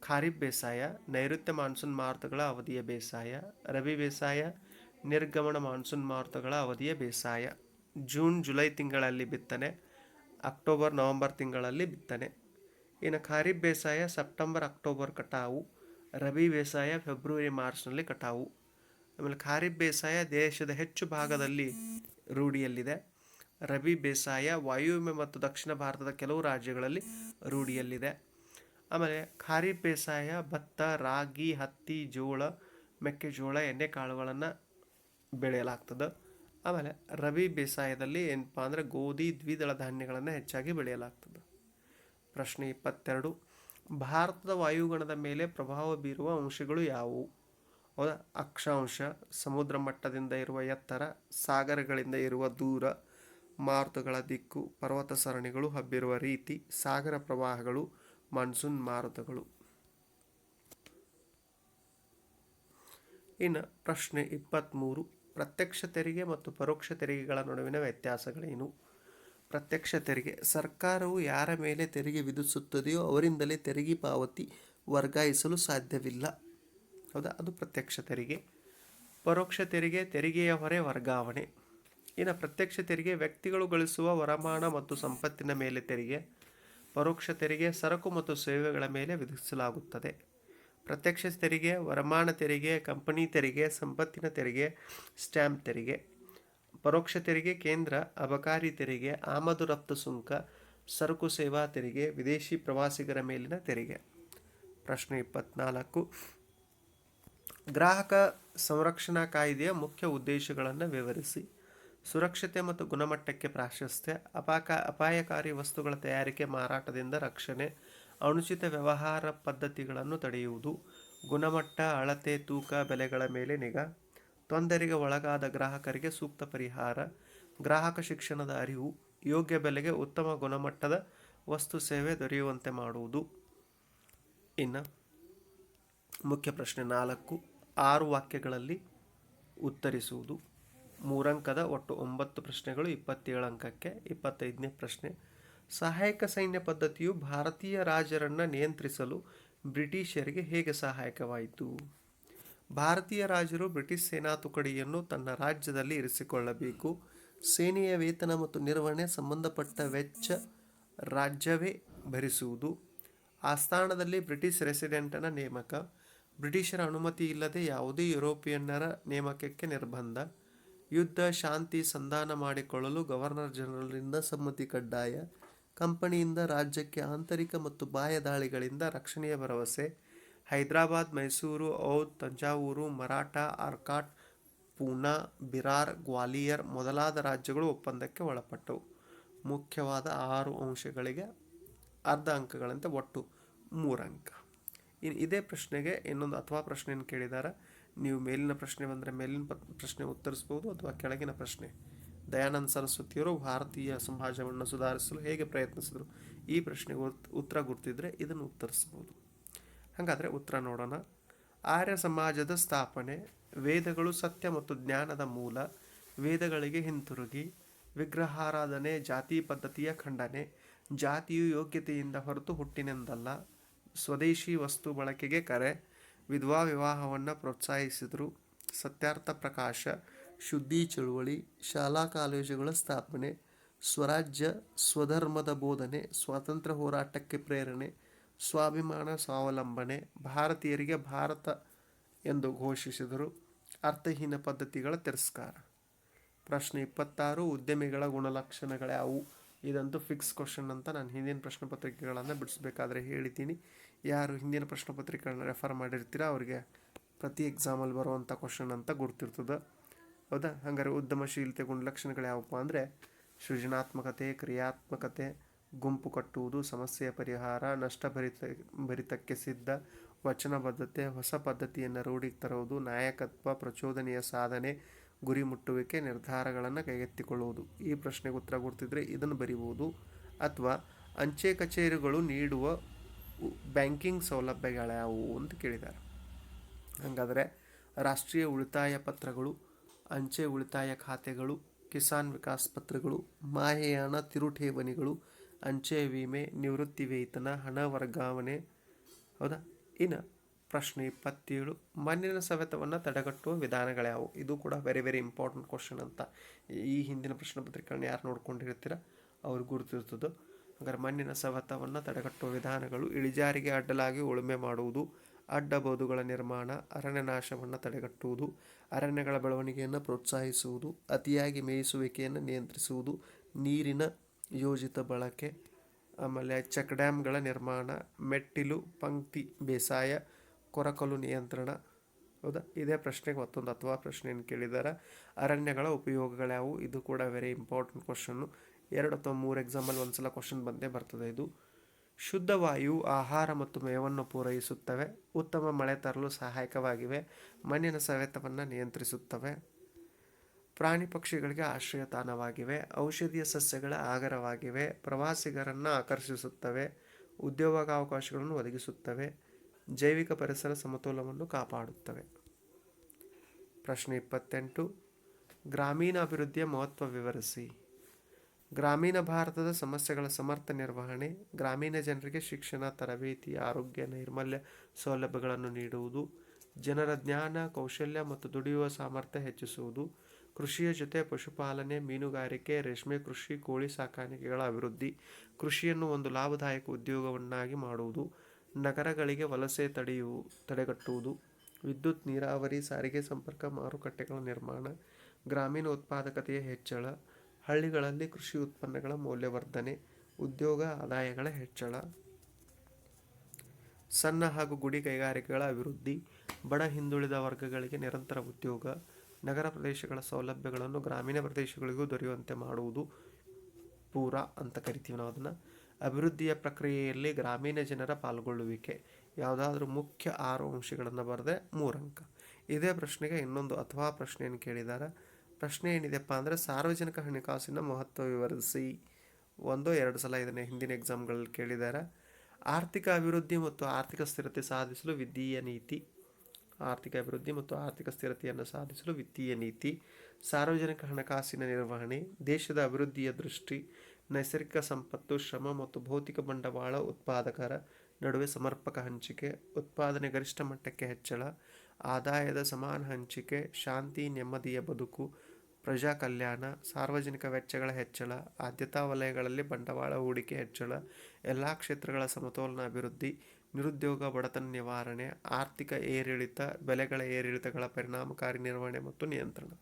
ಖಾರಿಫ್ ಬೇಸಾಯ ನೈಋತ್ಯ ಮಾನ್ಸೂನ್ ಮಾರುತಗಳ ಅವಧಿಯ ಬೇಸಾಯ, ರವಿ ಬೇಸಾಯ ನಿರ್ಗಮನ ಮಾನ್ಸೂನ್ ಮಾರುತಗಳ ಅವಧಿಯ ಬೇಸಾಯ, ಜೂನ್, ಜುಲೈ ತಿಂಗಳಲ್ಲಿ ಬಿತ್ತನೆ, ಅಕ್ಟೋಬರ್, ನವೆಂಬರ್ ತಿಂಗಳಲ್ಲಿ ಬಿತ್ತನೆ. ಇನ್ನು ಖಾರಿಫ್ ಬೇಸಾಯ ಸೆಪ್ಟೆಂಬರ್, ಅಕ್ಟೋಬರ್ ಕಟಾವು ರಬಿ ಬೇಸಾಯ ಫೆಬ್ರವರಿ, ಮಾರ್ಚ್ನಲ್ಲಿ ಕಟಾವು. ಆಮೇಲೆ ಖಾರಿಫ್ ಬೇಸಾಯ ದೇಶದ ಹೆಚ್ಚು ಭಾಗದಲ್ಲಿ ರೂಢಿಯಲ್ಲಿದೆ. ರಬಿ ಬೇಸಾಯ ವಾಯುವ್ಯ ಮತ್ತು ದಕ್ಷಿಣ ಭಾರತದ ಕೆಲವು ರಾಜ್ಯಗಳಲ್ಲಿ ರೂಢಿಯಲ್ಲಿದೆ. ಆಮೇಲೆ ಖಾರಿಫ್ ಬೇಸಾಯ, ಭತ್ತ, ರಾಗಿ, ಹತ್ತಿ, ಜೋಳ, ಮೆಕ್ಕೆಜೋಳ ಎಣ್ಣೆಕಾಳುಗಳನ್ನು ಬೆಳೆಯಲಾಗ್ತದೆ. ಆಮೇಲೆ ರಬಿ ಬೇಸಾಯದಲ್ಲಿ ಏನಪ್ಪ ಅಂದರೆ ಗೋಧಿ, ದ್ವಿದಳ ಧಾನ್ಯಗಳನ್ನು ಹೆಚ್ಚಾಗಿ ಬೆಳೆಯಲಾಗ್ತದೆ. ಪ್ರಶ್ನೆ ಇಪ್ಪತ್ತೆರಡು, ಭಾರತದ ವಾಯುಗುಣದ ಮೇಲೆ ಪ್ರಭಾವ ಬೀರುವ ಅಂಶಗಳು ಯಾವುವು? ಹೌದಾ? ಅಕ್ಷಾಂಶ, ಸಮುದ್ರ ಮಟ್ಟದಿಂದ ಇರುವ ಎತ್ತರ, ಸಾಗರಗಳಿಂದ ಇರುವ ದೂರ ಮಾರುತಗಳ ದಿಕ್ಕು, ಪರ್ವತ ಸರಣಿಗಳು ಹಬ್ಬಿರುವ ರೀತಿ, ಸಾಗರ ಪ್ರವಾಹಗಳು ಮಾನ್ಸೂನ್ ಮಾರುತಗಳು. ಇನ್ನು ಪ್ರಶ್ನೆ ಇಪ್ಪತ್ತ್ಮೂರು ಪ್ರತ್ಯಕ್ಷ ತೆರಿಗೆ ಮತ್ತು ಪರೋಕ್ಷ ತೆರಿಗೆಗಳ ನಡುವಿನ ವ್ಯತ್ಯಾಸಗಳೇನು? ಪ್ರತ್ಯಕ್ಷ ತೆರಿಗೆ, ಸರ್ಕಾರವು ಯಾರ ಮೇಲೆ ತೆರಿಗೆ ವಿಧಿಸುತ್ತದೆಯೋ ಅವರಿಂದಲೇ ತೆರಿಗೆ ಪಾವತಿ ವರ್ಗಾಯಿಸಲು ಸಾಧ್ಯವಿಲ್ಲ. ಹೌದಾ? ಅದು ಪ್ರತ್ಯಕ್ಷ ತೆರಿಗೆ. ಪರೋಕ್ಷ ತೆರಿಗೆ ತೆರಿಗೆಯ ಹೊರೆ ವರ್ಗಾವಣೆ. ಇನ್ನು ಪ್ರತ್ಯಕ್ಷ ತೆರಿಗೆ ವ್ಯಕ್ತಿಗಳು ಗಳಿಸುವ ವರಮಾನ ಮತ್ತು ಸಂಪತ್ತಿನ ಮೇಲೆ ತೆರಿಗೆ, ಪರೋಕ್ಷ ತೆರಿಗೆ, ಸರಕು ಮತ್ತು ಸೇವೆಗಳ ಮೇಲೆ ವಿಧಿಸಲಾಗುತ್ತದೆ. ಪ್ರತ್ಯಕ್ಷ ತೆರಿಗೆ, ವರಮಾನ ತೆರಿಗೆ, ಕಂಪನಿ ತೆರಿಗೆ, ಸಂಪತ್ತಿನ ತೆರಿಗೆ, ಸ್ಟ್ಯಾಂಪ್ ತೆರಿಗೆ, ಪರೋಕ್ಷ ತೆರಿಗೆ, ಕೇಂದ್ರ, ಅಬಕಾರಿ ತೆರಿಗೆ, ಆಮದು ರಫ್ತು ಸುಂಕ, ಸರಕು ಸೇವಾ ತೆರಿಗೆ, ವಿದೇಶಿ ಪ್ರವಾಸಿಗರ ಮೇಲಿನ ತೆರಿಗೆ. ಪ್ರಶ್ನೆ ಇಪ್ಪತ್ನಾಲ್ಕು. ಗ್ರಾಹಕ ಸಂರಕ್ಷಣಾ ಕಾಯ್ದೆಯ ಮುಖ್ಯ ಉದ್ದೇಶಗಳನ್ನು ವಿವರಿಸಿ. ಸುರಕ್ಷತೆ ಮತ್ತು ಗುಣಮಟ್ಟಕ್ಕೆ ಪ್ರಾಶಸ್ತ್ಯ, ಅಪಾಕ, ಅಪಾಯಕಾರಿ ವಸ್ತುಗಳ ತಯಾರಿಕೆ, ಮಾರಾಟದಿಂದ ರಕ್ಷಣೆ, ಅನುಚಿತ ವ್ಯವಹಾರ ಪದ್ಧತಿಗಳನ್ನು ತಡೆಯುವುದು, ಗುಣಮಟ್ಟ, ಅಳತೆ, ತೂಕ, ಬೆಲೆಗಳ ಮೇಲೆ ನಿಗಾ, ತೊಂದರೆಗೆ ಒಳಗಾದ ಗ್ರಾಹಕರಿಗೆ ಸೂಕ್ತ ಪರಿಹಾರ, ಗ್ರಾಹಕ ಶಿಕ್ಷಣದ ಅರಿವು, ಯೋಗ್ಯ ಬೆಲೆಗೆ ಉತ್ತಮ ಗುಣಮಟ್ಟದ ವಸ್ತು ಸೇವೆ ದೊರೆಯುವಂತೆ ಮಾಡುವುದು. ಇನ್ನು ಮುಖ್ಯ ಪ್ರಶ್ನೆ ನಾಲ್ಕು, ಆರು ವಾಕ್ಯಗಳಲ್ಲಿ ಉತ್ತರಿಸುವುದು. ಮೂರಂಕದ ಒಟ್ಟು ಒಂಬತ್ತು ಪ್ರಶ್ನೆಗಳು ಇಪ್ಪತ್ತೇಳು ಅಂಕಕ್ಕೆ ಇಪ್ಪತ್ತೈದನೇ ಪ್ರಶ್ನೆ. ಸಹಾಯಕ ಸೈನ್ಯ ಪದ್ಧತಿಯು ಭಾರತೀಯ ರಾಜರನ್ನು ನಿಯಂತ್ರಿಸಲು ಬ್ರಿಟಿಷರಿಗೆ ಹೇಗೆ ಸಹಾಯಕವಾಯಿತು? ಭಾರತೀಯ ರಾಜರು ಬ್ರಿಟಿಷ್ ಸೇನಾ ತುಕಡಿಯನ್ನು ತನ್ನ ರಾಜ್ಯದಲ್ಲಿ ಇರಿಸಿಕೊಳ್ಳಬೇಕು. ಸೇನೆಯ ವೇತನ ಮತ್ತು ನಿರ್ವಹಣೆ ಸಂಬಂಧಪಟ್ಟ ವೆಚ್ಚ ರಾಜ್ಯವೇ ಭರಿಸುವುದು. ಆಸ್ಥಾನದಲ್ಲಿ ಬ್ರಿಟಿಷ್ ರೆಸಿಡೆಂಟನ ನೇಮಕ. ಬ್ರಿಟಿಷರ ಅನುಮತಿ ಇಲ್ಲದೆ ಯಾವುದೇ ಯುರೋಪಿಯನ್ನರ ನೇಮಕಕ್ಕೆ ನಿರ್ಬಂಧ. ಯುದ್ಧ, ಶಾಂತಿ ಸಂಧಾನ ಮಾಡಿಕೊಳ್ಳಲು ಗವರ್ನರ್ ಜನರಲ್ನಿಂದ ಸಮ್ಮತಿ ಕಡ್ಡಾಯ. ಕಂಪನಿಯಿಂದ, ರಾಜ್ಯಕ್ಕೆ ಆಂತರಿಕ ಮತ್ತು ಬಾಹ್ಯ ದಾಳಿಗಳಿಂದ ರಕ್ಷಣೆಯ ಭರವಸೆ. ಹೈದರಾಬಾದ್, ಮೈಸೂರು, ಔದ್, ತಂಜಾವೂರು, ಮರಾಠ, ಆರ್ಕಾಟ್, ಪೂನಾ, ಬಿರಾರ್, ಗ್ವಾಲಿಯರ್ ಮೊದಲಾದ ರಾಜ್ಯಗಳು ಒಪ್ಪಂದಕ್ಕೆ ಒಳಪಟ್ಟವು ಮುಖ್ಯವಾದ ಆರು ಅಂಶಗಳಿಗೆ ಅರ್ಧ ಅಂಕಗಳಂತೆ ಒಟ್ಟು ಮೂರು ಅಂಕ. ಇನ್ನು ಇದೇ ಪ್ರಶ್ನೆಗೆ ಇನ್ನೊಂದು ಅಥವಾ ಪ್ರಶ್ನೆಯನ್ನು ಕೇಳಿದ್ದಾರೆ ನೀವು ಮೇಲಿನ ಪ್ರಶ್ನೆ ಬಂದರೆ ಮೇಲಿನ ಪ್ರಶ್ನೆ ಉತ್ತರಿಸ್ಬೋದು ಅಥವಾ ಕೆಳಗಿನ ಪ್ರಶ್ನೆ. ದಯಾನಂದ ಸರಸ್ವತಿಯವರು ಭಾರತೀಯ ಸಮಾಜವನ್ನು ಸುಧಾರಿಸಲು ಹೇಗೆ ಪ್ರಯತ್ನಿಸಿದರು? ಈ ಪ್ರಶ್ನೆಗೆ ಉತ್- ಉತ್ತರ ಗುರ್ತಿದ್ರೆ ಇದನ್ನು ಉತ್ತರಿಸ್ಬೋದು. ಹಾಗಾದರೆ ಉತ್ತರ ನೋಡೋಣ. ಆರ್ಯ ಸಮಾಜದ ಸ್ಥಾಪನೆ, ವೇದಗಳು ಸತ್ಯ ಮತ್ತು ಜ್ಞಾನದ ಮೂಲ, ವೇದಗಳಿಗೆ ಹಿಂತಿರುಗಿ, ವಿಗ್ರಹಾರಾಧನೆ, ಜಾತಿ ಪದ್ಧತಿಯ ಖಂಡನೆ, ಜಾತಿಯು ಯೋಗ್ಯತೆಯಿಂದ ಹೊರತು ಹುಟ್ಟಿನೆಂದಲ್ಲ, ಸ್ವದೇಶಿ ವಸ್ತು ಬಳಕೆಗೆ ಕರೆ ವಿಧವಾ ವಿವಾಹವನ್ನು ಪ್ರೋತ್ಸಾಹಿಸಿದರು. ಸತ್ಯಾರ್ಥ ಪ್ರಕಾಶ, ಶುದ್ಧಿ ಚಳುವಳಿ, ಶಾಲಾ ಕಾಲೇಜುಗಳ ಸ್ಥಾಪನೆ, ಸ್ವರಾಜ್ಯ ಸ್ವಧರ್ಮದ ಬೋಧನೆ, ಸ್ವಾತಂತ್ರ್ಯ ಹೋರಾಟಕ್ಕೆ ಪ್ರೇರಣೆ, ಸ್ವಾಭಿಮಾನ ಸ್ವಾವಲಂಬನೆ, ಭಾರತೀಯರಿಗೆ ಭಾರತ ಎಂದು ಘೋಷಿಸಿದರು. ಅರ್ಥಹೀನ ಪದ್ಧತಿಗಳ ತಿರಸ್ಕಾರ. ಪ್ರಶ್ನೆ ಇಪ್ಪತ್ತಾರು, ಉದ್ಯಮಿಗಳ ಗುಣಲಕ್ಷಣಗಳ್ಯಾವು ಇದಂತೂ ಫಿಕ್ಸ್ ಕ್ವಶನ್ ಅಂತ ನಾನು ಹಿಂದಿನ ಪ್ರಶ್ನೆ ಪತ್ರಿಕೆಗಳನ್ನು ಬಿಡಿಸ್ಬೇಕಾದ್ರೆ ಹೇಳಿದ್ದೀನಿ. ಯಾರು ಹಿಂದಿನ ಪ್ರಶ್ನೆ ಪತ್ರಿಕೆಗಳನ್ನ ರೆಫರ್ ಮಾಡಿರ್ತೀರ ಅವರಿಗೆ ಪ್ರತಿ ಎಕ್ಸಾಮಲ್ಲಿ ಬರುವಂಥ ಕ್ವಶನ್ ಅಂತ ಗುರ್ತಿರ್ತದೆ. ಹೌದಾ? ಹಂಗಾರೆ ಉದ್ಯಮಶೀಲತೆ ಗುಣಲಕ್ಷಣಗಳು ಯಾವಪ್ಪ ಅಂದರೆ ಸೃಜನಾತ್ಮಕತೆ, ಕ್ರಿಯಾತ್ಮಕತೆ, ಗುಂಪು ಕಟ್ಟುವುದು, ಸಮಸ್ಯೆಯ ಪರಿಹಾರ, ನಷ್ಟ ಭರಿತ, ಭರಿತಕ್ಕೆ ಸಿದ್ಧ ವಚನಬದ್ಧತೆ ಹೊಸ ಪದ್ಧತಿಯನ್ನು ರೂಢಿಗೆ ತರುವುದು ನಾಯಕತ್ವ, ಪ್ರಚೋದನೆಯ ಸಾಧನೆ, ಗುರಿ ಮುಟ್ಟುವಿಕೆ, ನಿರ್ಧಾರಗಳನ್ನು ಕೈಗೆತ್ತಿಕೊಳ್ಳುವುದು. ಈ ಪ್ರಶ್ನೆಗೆ ಉತ್ತರ ಕೊಡ್ತಿದ್ರೆ ಇದನ್ನು ಬರಿಬೋದು ಅಥವಾ ಅಂಚೆ ಕಚೇರಿಗಳು ನೀಡುವ ಬ್ಯಾಂಕಿಂಗ್ ಸೌಲಭ್ಯಗಳ್ಯಾವು ಅಂತ ಕೇಳಿದ್ದಾರೆ. ಹಾಗಾದರೆ ರಾಷ್ಟ್ರೀಯ ಉಳಿತಾಯ ಪತ್ರಗಳು, ಅಂಚೆ ಉಳಿತಾಯ ಖಾತೆಗಳು, ಕಿಸಾನ್ ವಿಕಾಸ್ ಪತ್ರಗಳು, ಮಾಹೆಯಾನ ತಿರುಠೇವಣಿಗಳು, ಅಂಚೆ ವಿಮೆ, ನಿವೃತ್ತಿ ವೇತನ, ಹಣ ವರ್ಗಾವಣೆ, ಹೌದಾ? ಇನ್ನು ಪ್ರಶ್ನೆ ಇಪ್ಪತ್ತೇಳು, ಮಣ್ಣಿನ ಸವೆತವನ್ನು ತಡೆಗಟ್ಟುವ ವಿಧಾನಗಳ್ಯಾವು ಇದು ಕೂಡ ವೆರಿ ವೆರಿ ಇಂಪಾರ್ಟೆಂಟ್ ಕ್ವಶನ್ ಅಂತ ಈ ಹಿಂದಿನ ಪ್ರಶ್ನೆ ಪತ್ರಿಕೆಗಳನ್ನ ಯಾರು ನೋಡ್ಕೊಂಡಿರ್ತೀರ? ಅವ್ರಿಗೆ ಗುರುತಿರ್ತದೆ ಮಣ್ಣಿನ ಸವೆತವನ್ನು ತಡೆಗಟ್ಟುವ ವಿಧಾನಗಳು ಇಳಿಜಾರಿಗೆ ಅಡ್ಡಲಾಗಿ ಉಳುಮೆ ಮಾಡುವುದು, ಅಡ್ಡ ಬದುಗಳ ನಿರ್ಮಾಣ, ಅರಣ್ಯ ನಾಶವನ್ನು ತಡೆಗಟ್ಟುವುದು, ಅರಣ್ಯಗಳ ಬೆಳವಣಿಗೆಯನ್ನು ಪ್ರೋತ್ಸಾಹಿಸುವುದು, ಅತಿಯಾಗಿ ಮೇಯಿಸುವಿಕೆಯನ್ನು ನಿಯಂತ್ರಿಸುವುದು, ನೀರಿನ ಯೋಜಿತ ಬಳಕೆ, ಆಮೇಲೆ ಚೆಕ್ ಡ್ಯಾಮ್ಗಳ ನಿರ್ಮಾಣ, ಮೆಟ್ಟಿಲು, ಪಂಕ್ತಿ, ಬೇಸಾಯ, ಕೊರಕಲು ನಿಯಂತ್ರಣ, ಹೌದಾ? ಇದೇ ಪ್ರಶ್ನೆಗೆ ಮತ್ತೊಂದು ಅಥವಾ ಪ್ರಶ್ನೆಯನ್ನು ಕೇಳಿದ್ದಾರೆ ಅರಣ್ಯಗಳ ಉಪಯೋಗಗಳ್ಯಾವು ಇದು ಕೂಡ ವೆರಿ ಇಂಪಾರ್ಟೆಂಟ್ ಕ್ವಶನ್ನು ಎರಡು ಅಥವಾ ಮೂರು ಎಕ್ಸಾಮಲ್ಲಿ ಒಂದ್ಸಲ ಕ್ವಶನ್ ಬಂದೇ ಬರ್ತದೆ ಇದು. ಶುದ್ಧ ವಾಯು, ಆಹಾರ ಮತ್ತು ಮೇವನ್ನು ಪೂರೈಸುತ್ತವೆ. ಉತ್ತಮ ಮಳೆ ತರಲು ಸಹಾಯಕವಾಗಿವೆ. ಮಣ್ಣಿನ ಸವೆತವನ್ನು ನಿಯಂತ್ರಿಸುತ್ತವೆ. ಪ್ರಾಣಿ ಪಕ್ಷಿಗಳಿಗೆ ಆಶ್ರಯ ತಾಣವಾಗಿವೆ ಔಷಧೀಯ ಸಸ್ಯಗಳ ಆಗರವಾಗಿವೆ. ಪ್ರವಾಸಿಗರನ್ನು ಆಕರ್ಷಿಸುತ್ತವೆ. ಉದ್ಯೋಗಾವಕಾಶಗಳನ್ನು ಒದಗಿಸುತ್ತವೆ. ಜೈವಿಕ ಪರಿಸರ ಸಮತೋಲನವನ್ನು ಕಾಪಾಡುತ್ತವೆ. ಪ್ರಶ್ನೆ ಇಪ್ಪತ್ತೆಂಟು. ಗ್ರಾಮೀಣ ಅಭಿವೃದ್ಧಿಯ ಮಹತ್ವ ವಿವರಿಸಿ. ಗ್ರಾಮೀಣ ಭಾರತದ ಸಮಸ್ಯೆಗಳ ಸಮರ್ಥ ನಿರ್ವಹಣೆ, ಗ್ರಾಮೀಣ ಜನರಿಗೆ ಶಿಕ್ಷಣ, ತರಬೇತಿ, ಆರೋಗ್ಯ, ನೈರ್ಮಲ್ಯ ಸೌಲಭ್ಯಗಳನ್ನು ನೀಡುವುದು, ಜನರ ಜ್ಞಾನ, ಕೌಶಲ್ಯ ಮತ್ತು ದುಡಿಯುವ ಸಾಮರ್ಥ್ಯ ಹೆಚ್ಚಿಸುವುದು, ಕೃಷಿಯ ಜೊತೆ ಪಶುಪಾಲನೆ, ಮೀನುಗಾರಿಕೆ, ರೇಷ್ಮೆ ಕೃಷಿ, ಕೋಳಿ ಸಾಕಾಣಿಕೆಗಳ ಅಭಿವೃದ್ಧಿ, ಕೃಷಿಯನ್ನು ಒಂದು ಲಾಭದಾಯಕ ಉದ್ಯೋಗವನ್ನಾಗಿ ಮಾಡುವುದು, ನಗರಗಳಿಗೆ ವಲಸೆ ತಡೆಯು, ತಡೆಗಟ್ಟುವುದು, ವಿದ್ಯುತ್, ನೀರಾವರಿ, ಸಾರಿಗೆ ಸಂಪರ್ಕ, ಮಾರುಕಟ್ಟೆಗಳ ನಿರ್ಮಾಣ, ಗ್ರಾಮೀಣ ಉತ್ಪಾದಕತೆಯ ಹೆಚ್ಚಳ ಹಳ್ಳಿಗಳಲ್ಲಿ ಕೃಷಿ ಉತ್ಪನ್ನಗಳ ಮೌಲ್ಯವರ್ಧನೆ, ಉದ್ಯೋಗ ಆದಾಯಗಳ ಹೆಚ್ಚಳ. ಸಣ್ಣ ಹಾಗೂ ಗುಡಿ ಕೈಗಾರಿಕೆಗಳ ಅಭಿವೃದ್ಧಿ, ಬಡ ಹಿಂದುಳಿದ ವರ್ಗಗಳಿಗೆ ನಿರಂತರ ಉದ್ಯೋಗ, ನಗರ ಪ್ರದೇಶಗಳ ಸೌಲಭ್ಯಗಳನ್ನು ಗ್ರಾಮೀಣ ಪ್ರದೇಶಗಳಿಗೂ ದೊರೆಯುವಂತೆ ಮಾಡುವುದು ಪೂರ ಅಂತ ಕರಿತೀವಿ ನಾವು ಅದನ್ನು. ಅಭಿವೃದ್ಧಿಯ ಪ್ರಕ್ರಿಯೆಯಲ್ಲಿ ಗ್ರಾಮೀಣ ಜನರ ಪಾಲ್ಗೊಳ್ಳುವಿಕೆ, ಯಾವುದಾದ್ರೂ ಮುಖ್ಯ ಆರು ಅಂಶಗಳನ್ನು ಬರೆದೆ ಮೂರು ಅಂಕ. ಇದೇ ಪ್ರಶ್ನೆಗೆ ಇನ್ನೊಂದು ಅಥವಾ ಪ್ರಶ್ನೆಯನ್ನು ಕೇಳಿದ್ದಾರೆ ಪ್ರಶ್ನೆ ಏನಿದೆಪ್ಪ ಅಂದರೆ ಸಾರ್ವಜನಿಕ ಹಣಕಾಸಿನ ಮಹತ್ವ ವಿವರಿಸಿ ಒಂದು, ಎರಡು ಸಲ ಇದನ್ನು ಹಿಂದಿನ ಎಕ್ಸಾಮ್ಗಳಲ್ಲಿ ಕೇಳಿದ್ದಾರೆ ಆರ್ಥಿಕ ಅಭಿವೃದ್ಧಿ ಮತ್ತು ಆರ್ಥಿಕ ಸ್ಥಿರತೆ ಸಾಧಿಸಲು ವಿತ್ತೀಯ ನೀತಿ. ಆರ್ಥಿಕ ಅಭಿವೃದ್ಧಿ ಮತ್ತು ಆರ್ಥಿಕ ಸ್ಥಿರತೆಯನ್ನು ಸಾಧಿಸಲು ವಿತ್ತೀಯ ನೀತಿ. ಸಾರ್ವಜನಿಕ ಹಣಕಾಸಿನ ನಿರ್ವಹಣೆ, ದೇಶದ ಅಭಿವೃದ್ಧಿಯ ದೃಷ್ಟಿ, ನೈಸರ್ಗಿಕ ಸಂಪತ್ತು, ಶ್ರಮ ಮತ್ತು ಭೌತಿಕ ಬಂಡವಾಳ ಉತ್ಪಾದಕರ ನಡುವೆ ಸಮರ್ಪಕ ಹಂಚಿಕೆ, ಉತ್ಪಾದನೆ ಗರಿಷ್ಠ ಮಟ್ಟಕ್ಕೆ ಹೆಚ್ಚಳ, ಆದಾಯದ ಸಮಾನ ಹಂಚಿಕೆ, ಶಾಂತಿ, ನೆಮ್ಮದಿಯ ಬದುಕು ಪ್ರಜಾ ಕಲ್ಯಾಣ ಸಾರ್ವಜನಿಕ ವೆಚ್ಚಗಳ ಹೆಚ್ಚಳ, ಆದ್ಯತಾ ವಲಯಗಳಲ್ಲಿ ಬಂಡವಾಳ ಹೂಡಿಕೆ ಹೆಚ್ಚಳ, ಎಲ್ಲ ಕ್ಷೇತ್ರಗಳ ಸಮತೋಲನ ಅಭಿವೃದ್ಧಿ, ನಿರುದ್ಯೋಗ ಬಡತನ ನಿವಾರಣೆ, ಆರ್ಥಿಕ ಏರಿಳಿತ, ಬೆಲೆಗಳ ಏರಿಳಿತಗಳ ಪರಿಣಾಮಕಾರಿ ನಿರ್ವಹಣೆ ಮತ್ತು ನಿಯಂತ್ರಣ.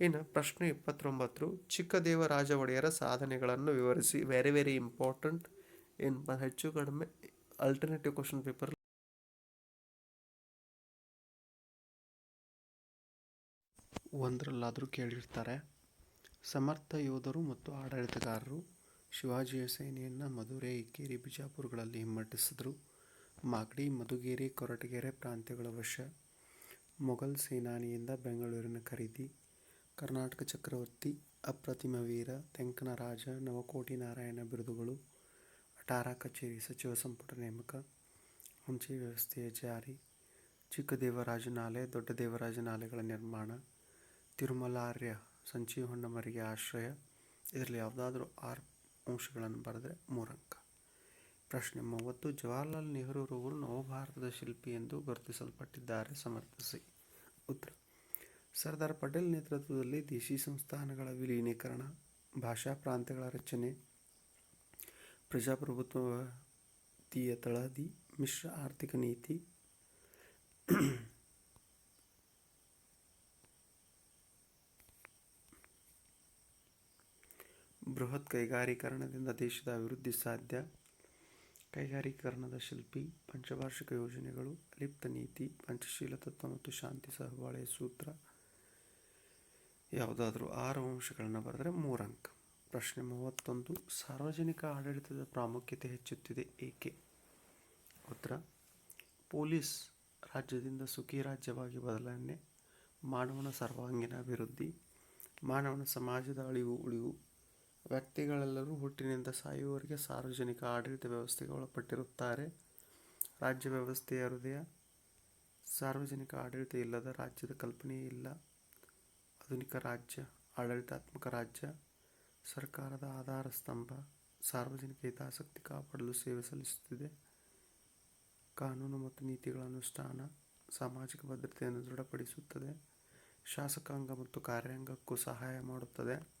ಇನ್ನು ಪ್ರಶ್ನೆ ಇಪ್ಪತ್ತೊಂಬತ್ತು ಚಿಕ್ಕದೇವರಾಜ ಒಡೆಯರ ಸಾಧನೆಗಳನ್ನು ವಿವರಿಸಿ. ವೆರಿ ವೆರಿ ಇಂಪಾರ್ಟೆಂಟ್ ಇನ್ ಹೆಚ್ಚು ಕಡಿಮೆ ಅಲ್ಟರ್ನೇಟಿವ್ ಕ್ವಶನ್ ಪೇಪರ್ ಒಂದರಲ್ಲಾದರೂ ಕೇಳಿರ್ತಾರೆ. ಸಮರ್ಥ ಯೋಧರು ಮತ್ತು ಆಡಳಿತಗಾರರು ಶಿವಾಜಿಯ ಸೇನೆಯನ್ನು ಮಧುರೆ ಇಕ್ಕೇರಿ ಬಿಜಾಪುರಗಳಲ್ಲಿ ಹಿಮ್ಮೆಟ್ಟಿಸಿದರು. ಮಾಗಡಿ, ಮಧುಗಿರಿ, ಕೊರಟಗೆರೆ ಪ್ರಾಂತ್ಯಗಳ ವಶ. ಮೊಘಲ್ ಸೇನಾನಿಯಿಂದ ಬೆಂಗಳೂರಿನ ಖರೀದಿ. ಕರ್ನಾಟಕ ಚಕ್ರವರ್ತಿ ಅಪ್ರತಿಮ ವೀರ, ತೆಂಕನ ರಾಜ, ನವಕೋಟಿ ನಾರಾಯಣ ಬಿರುದುಗಳು. ಅಟಾರಾ ಕಚೇರಿ ಸಚಿವ ಸಂಪುಟ ನೇಮಕ. ಹುಂಚೆ ವ್ಯವಸ್ಥೆಯ ಜಾರಿ. ಚಿಕ್ಕ ನಾಲೆ, ದೊಡ್ಡ ದೇವರಾಜನಾಲೆಗಳ ನಿರ್ಮಾಣ. ತಿರುಮಲಾರ್ಯ ಸಂಜೀವಣ್ಣಮರಿಗೆ ಆಶ್ರಯ. ಇದರಲ್ಲಿ ಯಾವುದಾದ್ರೂ ಆರು ಅಂಶಗಳನ್ನು ಬರೆದರೆ ಮೂರಂಕ. ಪ್ರಶ್ನೆ, ಮೂವತ್ತು, ಜವಾಹರ್ಲಾಲ್ ನೆಹರೂರವರು ನವಭಾರತದ ಶಿಲ್ಪಿ ಎಂದು ಗುರುತಿಸಲ್ಪಟ್ಟಿದ್ದಾರೆ. ಸಮರ್ಥಿಸಿ. ಉತ್ತರ, ಸರ್ದಾರ್ ಪಟೇಲ್ ನೇತೃತ್ವದಲ್ಲಿ ದೇಶಿ ಸಂಸ್ಥಾನಗಳ ವಿಲೀನೀಕರಣ, ಭಾಷಾ ಪ್ರಾಂತ್ಯಗಳ ರಚನೆ ಪ್ರಜಾಪ್ರಭುತ್ವತೀಯ ತಳಹದಿ ಮಿಶ್ರ ಆರ್ಥಿಕ ನೀತಿ ಬೃಹತ್ ಕೈಗಾರೀಕರಣದಿಂದ ದೇಶದ ಅಭಿವೃದ್ಧಿ ಸಾಧ್ಯ. ಕೈಗಾರೀಕರಣದ ಶಿಲ್ಪಿ, ಪಂಚವಾರ್ಷಿಕ ಯೋಜನೆಗಳು, ಲಿಪ್ತ ನೀತಿ, ಪಂಚಶೀಲ ತತ್ವ ಮತ್ತು ಶಾಂತಿ ಸಹಬಾಳ್ವೆಯ ಸೂತ್ರ. ಯಾವುದಾದರೂ ಆರು ಅಂಶಗಳನ್ನು ಬರೆದರೆ ಮೂರು ಅಂಕ. ಪ್ರಶ್ನೆ ಮೂವತ್ತೊಂದು, ಸಾರ್ವಜನಿಕ ಆಡಳಿತದ ಪ್ರಾಮುಖ್ಯತೆ ಹೆಚ್ಚುತ್ತಿದೆ ಏಕೆ? ಉತ್ತರ, ಪೊಲೀಸ್ ರಾಜ್ಯದಿಂದ ಸುಖಿ ರಾಜ್ಯವಾಗಿ ಬದಲಾವಣೆ, ಮಾನವನ ಸರ್ವಾಂಗೀಣ ಅಭಿವೃದ್ಧಿ, ಮಾನವನ ಸಮಾಜದ ಅಳಿವು ಉಳಿವು ವ್ಯಕ್ತಿಗಳೆಲ್ಲರೂ ಹುಟ್ಟಿನಿಂದ ಸಾಯುವವರೆಗೆ ಸಾರ್ವಜನಿಕ ಆಡಳಿತ ವ್ಯವಸ್ಥೆಗೆ ಒಳಪಟ್ಟಿರುತ್ತಾರೆ. ರಾಜ್ಯ ವ್ಯವಸ್ಥೆಯ ಹೃದಯ, ಸಾರ್ವಜನಿಕ ಆಡಳಿತ ಇಲ್ಲದ ರಾಜ್ಯದ ಕಲ್ಪನೆಯೇ ಇಲ್ಲ. ಆಧುನಿಕ ರಾಜ್ಯ, ಆಡಳಿತಾತ್ಮಕ ರಾಜ್ಯ, ಸರ್ಕಾರದ ಆಧಾರ ಸ್ತಂಭ, ಸಾರ್ವಜನಿಕ ಹಿತಾಸಕ್ತಿ ಕಾಪಾಡಲು ಸೇವೆ ಸಲ್ಲಿಸುತ್ತಿದೆ. ಕಾನೂನು ಮತ್ತು ನೀತಿಗಳ ಅನುಷ್ಠಾನ ಸಾಮಾಜಿಕ ಭದ್ರತೆಯನ್ನು ದೃಢಪಡಿಸುತ್ತದೆ. ಶಾಸಕಾಂಗ ಮತ್ತು ಕಾರ್ಯಾಂಗಕ್ಕೂ ಸಹಾಯ ಮಾಡುತ್ತದೆ.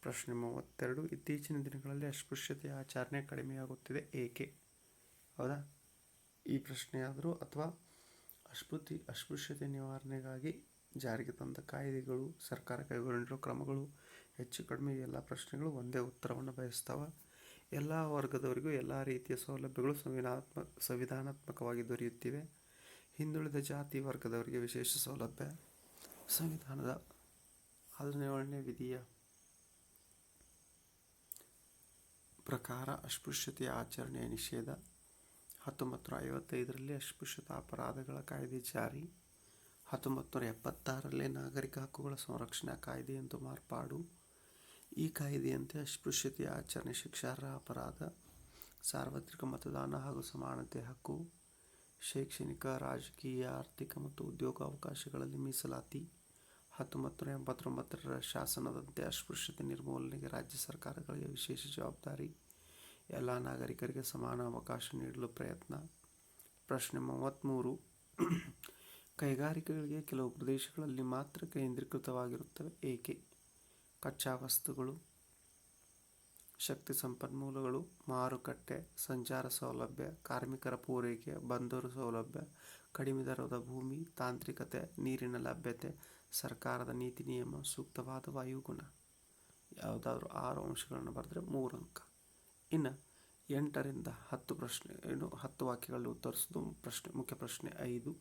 ಪ್ರಶ್ನೆ ಮೂವತ್ತೆರಡು, ಇತ್ತೀಚಿನ ದಿನಗಳಲ್ಲಿ ಅಸ್ಪೃಶ್ಯತೆಯ ಆಚರಣೆ ಕಡಿಮೆಯಾಗುತ್ತಿದೆ, ಏಕೆ? ಹೌದಾ? ಈ ಪ್ರಶ್ನೆಯಾದರೂ ಅಥವಾ ಅಸ್ಪೃತಿ ಅಸ್ಪೃಶ್ಯತೆ ನಿವಾರಣೆಗಾಗಿ ಜಾರಿಗೆ ತಂದ ಕಾಯ್ದೆಗಳು, ಸರ್ಕಾರ ಕೈಗೊಂಡಿರುವ ಕ್ರಮಗಳು ಹೆಚ್ಚು ಕಡಿಮೆ ಎಲ್ಲ ಪ್ರಶ್ನೆಗಳು ಒಂದೇ ಉತ್ತರವನ್ನು ಬಯಸ್ತಾವೆ. ಎಲ್ಲ ವರ್ಗದವರಿಗೂ ಎಲ್ಲ ರೀತಿಯ ಸೌಲಭ್ಯಗಳು ಸಂವಿಧಾನಾತ್ಮ, ಸಂವಿಧಾನಾತ್ಮಕವಾಗಿ ದೊರೆಯುತ್ತಿವೆ. ಹಿಂದುಳಿದ ಜಾತಿ ವರ್ಗದವರಿಗೆ ವಿಶೇಷ ಸೌಲಭ್ಯ. ಸಂವಿಧಾನದ ಹದಿನೇಳನೇ ವಿಧಿಯ ಪ್ರಕಾರ ಅಸ್ಪೃಶ್ಯತೆಯ ಆಚರಣೆಯ ನಿಷೇಧ. ಹತ್ತೊಂಬತ್ತು ನೂರ ಐವತ್ತೈದರಲ್ಲಿ ಅಸ್ಪೃಶ್ಯತಾ ಅಪರಾಧಗಳ ಕಾಯ್ದೆ ಜಾರಿ. ಹತ್ತೊಂಬತ್ತು ನೂರ ಎಪ್ಪತ್ತಾರರಲ್ಲಿ ನಾಗರಿಕ ಹಕ್ಕುಗಳ ಸಂರಕ್ಷಣಾ ಕಾಯ್ದೆ ಎಂದು ಮಾರ್ಪಾಡು. ಈ ಕಾಯ್ದೆಯಂತೆ ಅಸ್ಪೃಶ್ಯತೆಯ ಆಚರಣೆ ಶಿಕ್ಷಾರ್ಹ ಅಪರಾಧ, ಸಾರ್ವತ್ರಿಕ ಮತದಾನ ಹಾಗೂ ಸಮಾನತೆ ಹಕ್ಕು, ಶೈಕ್ಷಣಿಕ, ರಾಜಕೀಯ, ಆರ್ಥಿಕ ಮತ್ತು ಉದ್ಯೋಗ ಅವಕಾಶಗಳಲ್ಲಿ ಮೀಸಲಾತಿ. ಹತ್ತೊಂಬತ್ತು ನೂರ ಎಂಬತ್ತೊಂಬತ್ತರ ಶಾಸನದಂತೆ ಅಸ್ಪೃಶ್ಯತೆ ನಿರ್ಮೂಲನೆಗೆ ರಾಜ್ಯ ಸರ್ಕಾರಗಳಿಗೆ ವಿಶೇಷ ಜವಾಬ್ದಾರಿ. ಎಲ್ಲ ನಾಗರಿಕರಿಗೆ ಸಮಾನ ಅವಕಾಶ ನೀಡಲು ಪ್ರಯತ್ನ. ಪ್ರಶ್ನೆ ಮೂವತ್ತ್ಮೂರು ಕೈಗಾರಿಕೆಗಳಿಗೆ ಕೆಲವು ಪ್ರದೇಶಗಳಲ್ಲಿ ಮಾತ್ರ ಕೇಂದ್ರೀಕೃತವಾಗಿರುತ್ತವೆ, ಏಕೆ? ಕಚ್ಚಾ ವಸ್ತುಗಳು ಶಕ್ತಿ ಸಂಪನ್ಮೂಲಗಳು ಮಾರುಕಟ್ಟೆ, ಸಂಚಾರ ಸೌಲಭ್ಯ, ಕಾರ್ಮಿಕರ ಪೂರೈಕೆ, ಬಂದರು ಸೌಲಭ್ಯ, ಕಡಿಮೆ ದರದ ಭೂಮಿ, ತಾಂತ್ರಿಕತೆ, ನೀರಿನ ಲಭ್ಯತೆ ಸರ್ಕಾರದ ನೀತಿ, ನಿಯಮ, ಸೂಕ್ತವಾದ ವಾಯುಗುಣ, ಯಾವುದಾದ್ರೂ ಆರು ಅಂಶಗಳನ್ನು ಬರೆದ್ರೆ ಮೂರು ಅಂಕ. ಇನ್ನು ಎಂಟರಿಂದ ಹತ್ತು ಪ್ರಶ್ನೆ, ಏನು, ಹತ್ತು ವಾಕ್ಯಗಳಲ್ಲಿ ಉತ್ತರಿಸೋದು ಪ್ರಶ್ನೆ, ಮುಖ್ಯ ಪ್ರಶ್ನೆ ಐದು,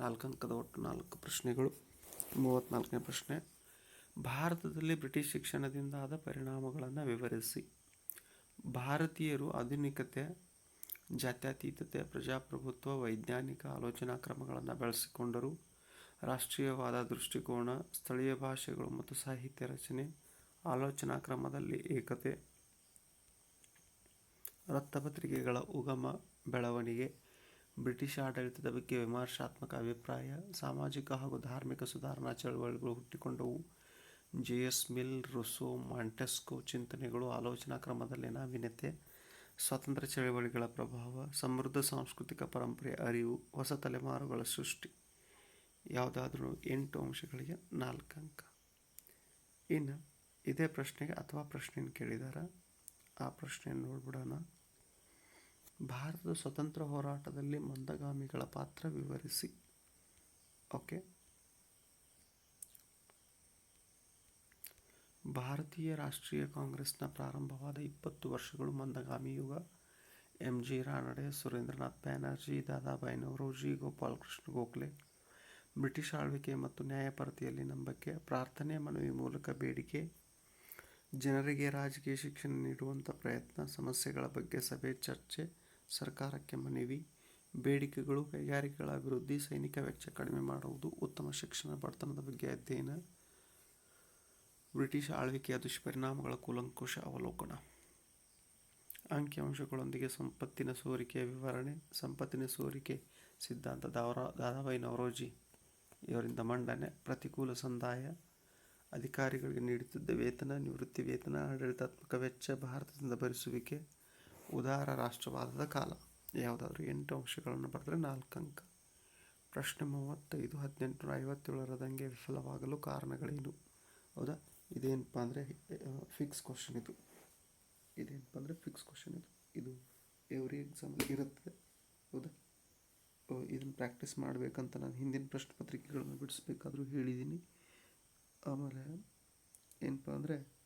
ನಾಲ್ಕು ಅಂಕದ ಒಟ್ಟು ನಾಲ್ಕು ಪ್ರಶ್ನೆಗಳು, ಮೂವತ್ತ್ನಾಲ್ಕನೇ ಪ್ರಶ್ನೆ, ಭಾರತದಲ್ಲಿ ಬ್ರಿಟಿಷ್ ಶಿಕ್ಷಣದಿಂದ ಆದ ಪರಿಣಾಮಗಳನ್ನು ವಿವರಿಸಿ. ಭಾರತೀಯರು ಆಧುನಿಕತೆ, ಜಾತ್ಯತೀತತೆ, ಪ್ರಜಾಪ್ರಭುತ್ವ, ವೈಜ್ಞಾನಿಕ ಆಲೋಚನಾ ಕ್ರಮಗಳನ್ನು ಬೆಳೆಸಿಕೊಂಡರು. ರಾಷ್ಟ್ರೀಯವಾದ ದೃಷ್ಟಿಕೋನ, ಸ್ಥಳೀಯ ಭಾಷೆಗಳು ಮತ್ತು ಸಾಹಿತ್ಯ ರಚನೆ, ಆಲೋಚನಾ ಕ್ರಮದಲ್ಲಿ ಏಕತೆ, ವೃತ್ತಪತ್ರಿಕೆಗಳ ಉಗಮ, ಬೆಳವಣಿಗೆ, ಬ್ರಿಟಿಷ್ ಆಡಳಿತದ ಬಗ್ಗೆ ವಿಮರ್ಶಾತ್ಮಕ ಅಭಿಪ್ರಾಯ, ಸಾಮಾಜಿಕ ಹಾಗೂ ಧಾರ್ಮಿಕ ಸುಧಾರಣಾ ಚಳವಳಿಗಳು ಹುಟ್ಟಿಕೊಂಡವು. J. S. Mill Rousseau Montesquieu ಚಿಂತನೆಗಳು ಆಲೋಚನಾ ಕ್ರಮದಲ್ಲಿ ನಾವೀನ್ಯತೆ, ಸ್ವಾತಂತ್ರ್ಯ ಚಳವಳಿಗಳ ಪ್ರಭಾವ, ಸಮೃದ್ಧ ಸಾಂಸ್ಕೃತಿಕ ಪರಂಪರೆ ಅರಿವು, ಹೊಸ ತಲೆಮಾರುಗಳ ಸೃಷ್ಟಿ. ಯಾವುದಾದ್ರೂ ಎಂಟು ಅಂಶಗಳಿಗೆ ನಾಲ್ಕು ಅಂಕ. ಇನ್ನು ಇದೇ ಪ್ರಶ್ನೆಗೆ ಅಥವಾ ಪ್ರಶ್ನೆಯನ್ನು ಕೇಳಿದಾರ? ಆ ಪ್ರಶ್ನೆಯನ್ನು ನೋಡ್ಬಿಡೋಣ. ಭಾರತದ ಸ್ವತಂತ್ರ ಹೋರಾಟದಲ್ಲಿ ಮಂದಗಾಮಿಗಳ ಪಾತ್ರ ವಿವರಿಸಿ. ಓಕೆ. ಭಾರತೀಯ ರಾಷ್ಟ್ರೀಯ ಕಾಂಗ್ರೆಸ್ನ ಪ್ರಾರಂಭವಾದ ಇಪ್ಪತ್ತು ವರ್ಷಗಳು ಮಂದಗಾಮಿ ಯುಗ. M G Ranade Surendranath Banerjee Dadabhai Naoroji Gopalakrishna Gokhale. British ಆಳ್ವಿಕೆ ಮತ್ತು ನ್ಯಾಯಪರತೆಯಲ್ಲಿ ನಂಬಿಕೆ ಪ್ರಾರ್ಥನೆ, ಮನವಿ ಮೂಲಕ ಬೇಡಿಕೆ, ಜನರಿಗೆ ರಾಜಕೀಯ ಶಿಕ್ಷಣ ನೀಡುವಂಥ ಪ್ರಯತ್ನ, ಸಮಸ್ಯೆಗಳ ಬಗ್ಗೆ ಸಭೆ, ಚರ್ಚೆ, ಸರ್ಕಾರಕ್ಕೆ ಮನವಿ, ಬೇಡಿಕೆಗಳು, ಕೈಗಾರಿಕೆಗಳ ಅಭಿವೃದ್ಧಿ, ಸೈನಿಕ ವೆಚ್ಚ ಕಡಿಮೆ ಮಾಡುವುದು, ಉತ್ತಮ ಶಿಕ್ಷಣ, ಬಡತನದ ಬಗ್ಗೆ ಅಧ್ಯಯನ, ಬ್ರಿಟಿಷ್ ಆಳ್ವಿಕೆಯ ದುಷ್ಪರಿಣಾಮಗಳ ಕೂಲಂಕುಷ ಅವಲೋಕನ. ಅಂಕಿಅಂಶಗಳೊಂದಿಗೆ ಸಂಪತ್ತಿನ ಸೋರಿಕೆಯ ವಿವರಣೆ, ಸಂಪತ್ತಿನ ಸೋರಿಕೆ ಸಿದ್ಧಾಂತ, ದಾವರ ದಾದಾಬಾಯಿ ನವರೋಜಿ ಇವರಿಂದ ಮಂಡನೆ, ಪ್ರತಿಕೂಲ ಸಂದಾಯ, ಅಧಿಕಾರಿಗಳಿಗೆ ನೀಡುತ್ತಿದ್ದ ವೇತನ, ನಿವೃತ್ತಿ ವೇತನ, ಆಡಳಿತಾತ್ಮಕ ವೆಚ್ಚ, ಭಾರತದಿಂದ ಭರಿಸುವಿಕೆ, ಉದಾರ ರಾಷ್ಟ್ರವಾದದ ಕಾಲ. ಯಾವುದಾದ್ರೂ ಎಂಟು ಅಂಶಗಳನ್ನು ಬರೆದರೆ ನಾಲ್ಕು ಅಂಕ. ಪ್ರಶ್ನೆ ಮೂವತ್ತೈದು ಹದಿನೆಂಟುನೂರ ಐವತ್ತೇಳರ ದಂಗೆ ವಿಫಲವಾಗಲು ಕಾರಣಗಳೇನು? ಹೌದಾ? ಇದೇನಪ್ಪ ಅಂದರೆ ಫಿಕ್ಸ್ ಕ್ವಶನ್ ಇದು. ಇದೇನಪ್ಪ ಅಂದರೆ ಫಿಕ್ಸ್ ಕ್ವಶನ್ ಇದು. ಇದು ಎವ್ರಿ ಎಕ್ಸಾಮ್ ಇರುತ್ತೆ. ಹೌದಾ? ಇದನ್ನು ಪ್ರಾಕ್ಟೀಸ್ ಮಾಡಬೇಕಂತ ನಾನು ಹಿಂದಿನ ಪ್ರಶ್ನೆ ಪತ್ರಿಕೆಗಳನ್ನು ಬಿಡಿಸ್ಬೇಕಾದ್ರೂ ಹೇಳಿದ್ದೀನಿ ಆಮೇಲೆ ಏನಪ್ಪ ಅಂದರೆ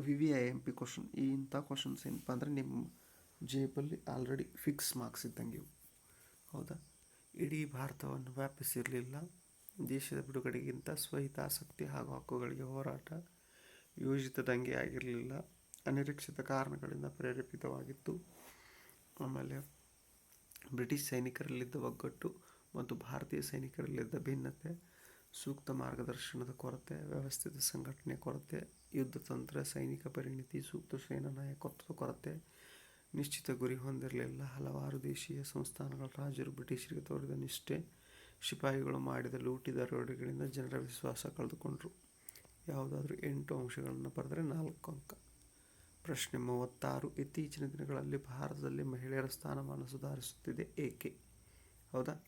V V I M P question ಈ ಇಂಥ ಕ್ವಶನ್ಸ್ ಏನಪ್ಪ ಅಂದರೆ ನಿಮ್ಮ ಜೇಬಲ್ಲಿ ಆಲ್ರೆಡಿ ಫಿಕ್ಸ್ ಮಾರ್ಕ್ಸ್ ಇದ್ದಂಗೆ ಇವು. ಹೌದಾ? ಇಡೀ ಭಾರತವನ್ನು ವ್ಯಾಪಿಸಿರಲಿಲ್ಲ. ದೇಶದ ಬಿಡುಗಡೆಗಿಂತ ಸ್ವಹಿತಾಸಕ್ತಿ ಹಾಗೂ ಹಕ್ಕುಗಳಿಗೆ ಹೋರಾಟ ಯೋಜಿತ ದಂಗೆ ಆಗಿರಲಿಲ್ಲ. ಅನಿರೀಕ್ಷಿತ ಕಾರಣಗಳಿಂದ ಪ್ರೇರೇಪಿತವಾಗಿತ್ತು. ಆಮೇಲೆ ಬ್ರಿಟಿಷ್ ಸೈನಿಕರಲ್ಲಿದ್ದ ಒಗ್ಗಟ್ಟು ಮತ್ತು ಭಾರತೀಯ ಸೈನಿಕರಲ್ಲಿದ್ದ ಭಿನ್ನತೆ, ಸೂಕ್ತ ಮಾರ್ಗದರ್ಶನದ ಕೊರತೆ, ವ್ಯವಸ್ಥಿತ ಸಂಘಟನೆ ಕೊರತೆ, ಯುದ್ಧ ತಂತ್ರ, ಸೈನಿಕ ಪರಿಣಿತಿ, ಸೂಕ್ತ ಸೇನಾ ನಾಯಕತ್ವದ ಕೊರತೆ, ನಿಶ್ಚಿತ ಗುರಿ ಹೊಂದಿರಲಿಲ್ಲ. ಹಲವಾರು ದೇಶೀಯ ಸಂಸ್ಥಾನಗಳ ರಾಜರು ಬ್ರಿಟಿಷರಿಗೆ ತೋರಿದ ನಿಷ್ಠೆ ಶಿಪಾಯಿಗಳು ಮಾಡಿದ ಲೂಟಿ ದರೋಡೆಗಳಿಂದ ಜನರ ವಿಶ್ವಾಸ ಕಳೆದುಕೊಂಡರು. ಯಾವುದಾದ್ರೂ ಎಂಟು ಅಂಶಗಳನ್ನು ಬರೆದರೆ ನಾಲ್ಕು ಅಂಕ. ಪ್ರಶ್ನೆ ಮೂವತ್ತಾರು. ಇತ್ತೀಚಿನ ದಿನಗಳಲ್ಲಿ ಭಾರತದಲ್ಲಿ ಮಹಿಳೆಯರ ಸ್ಥಾನಮಾನ ಸುಧಾರಿಸುತ್ತಿದೆ. ಏಕೆ? ಹೌದಾ?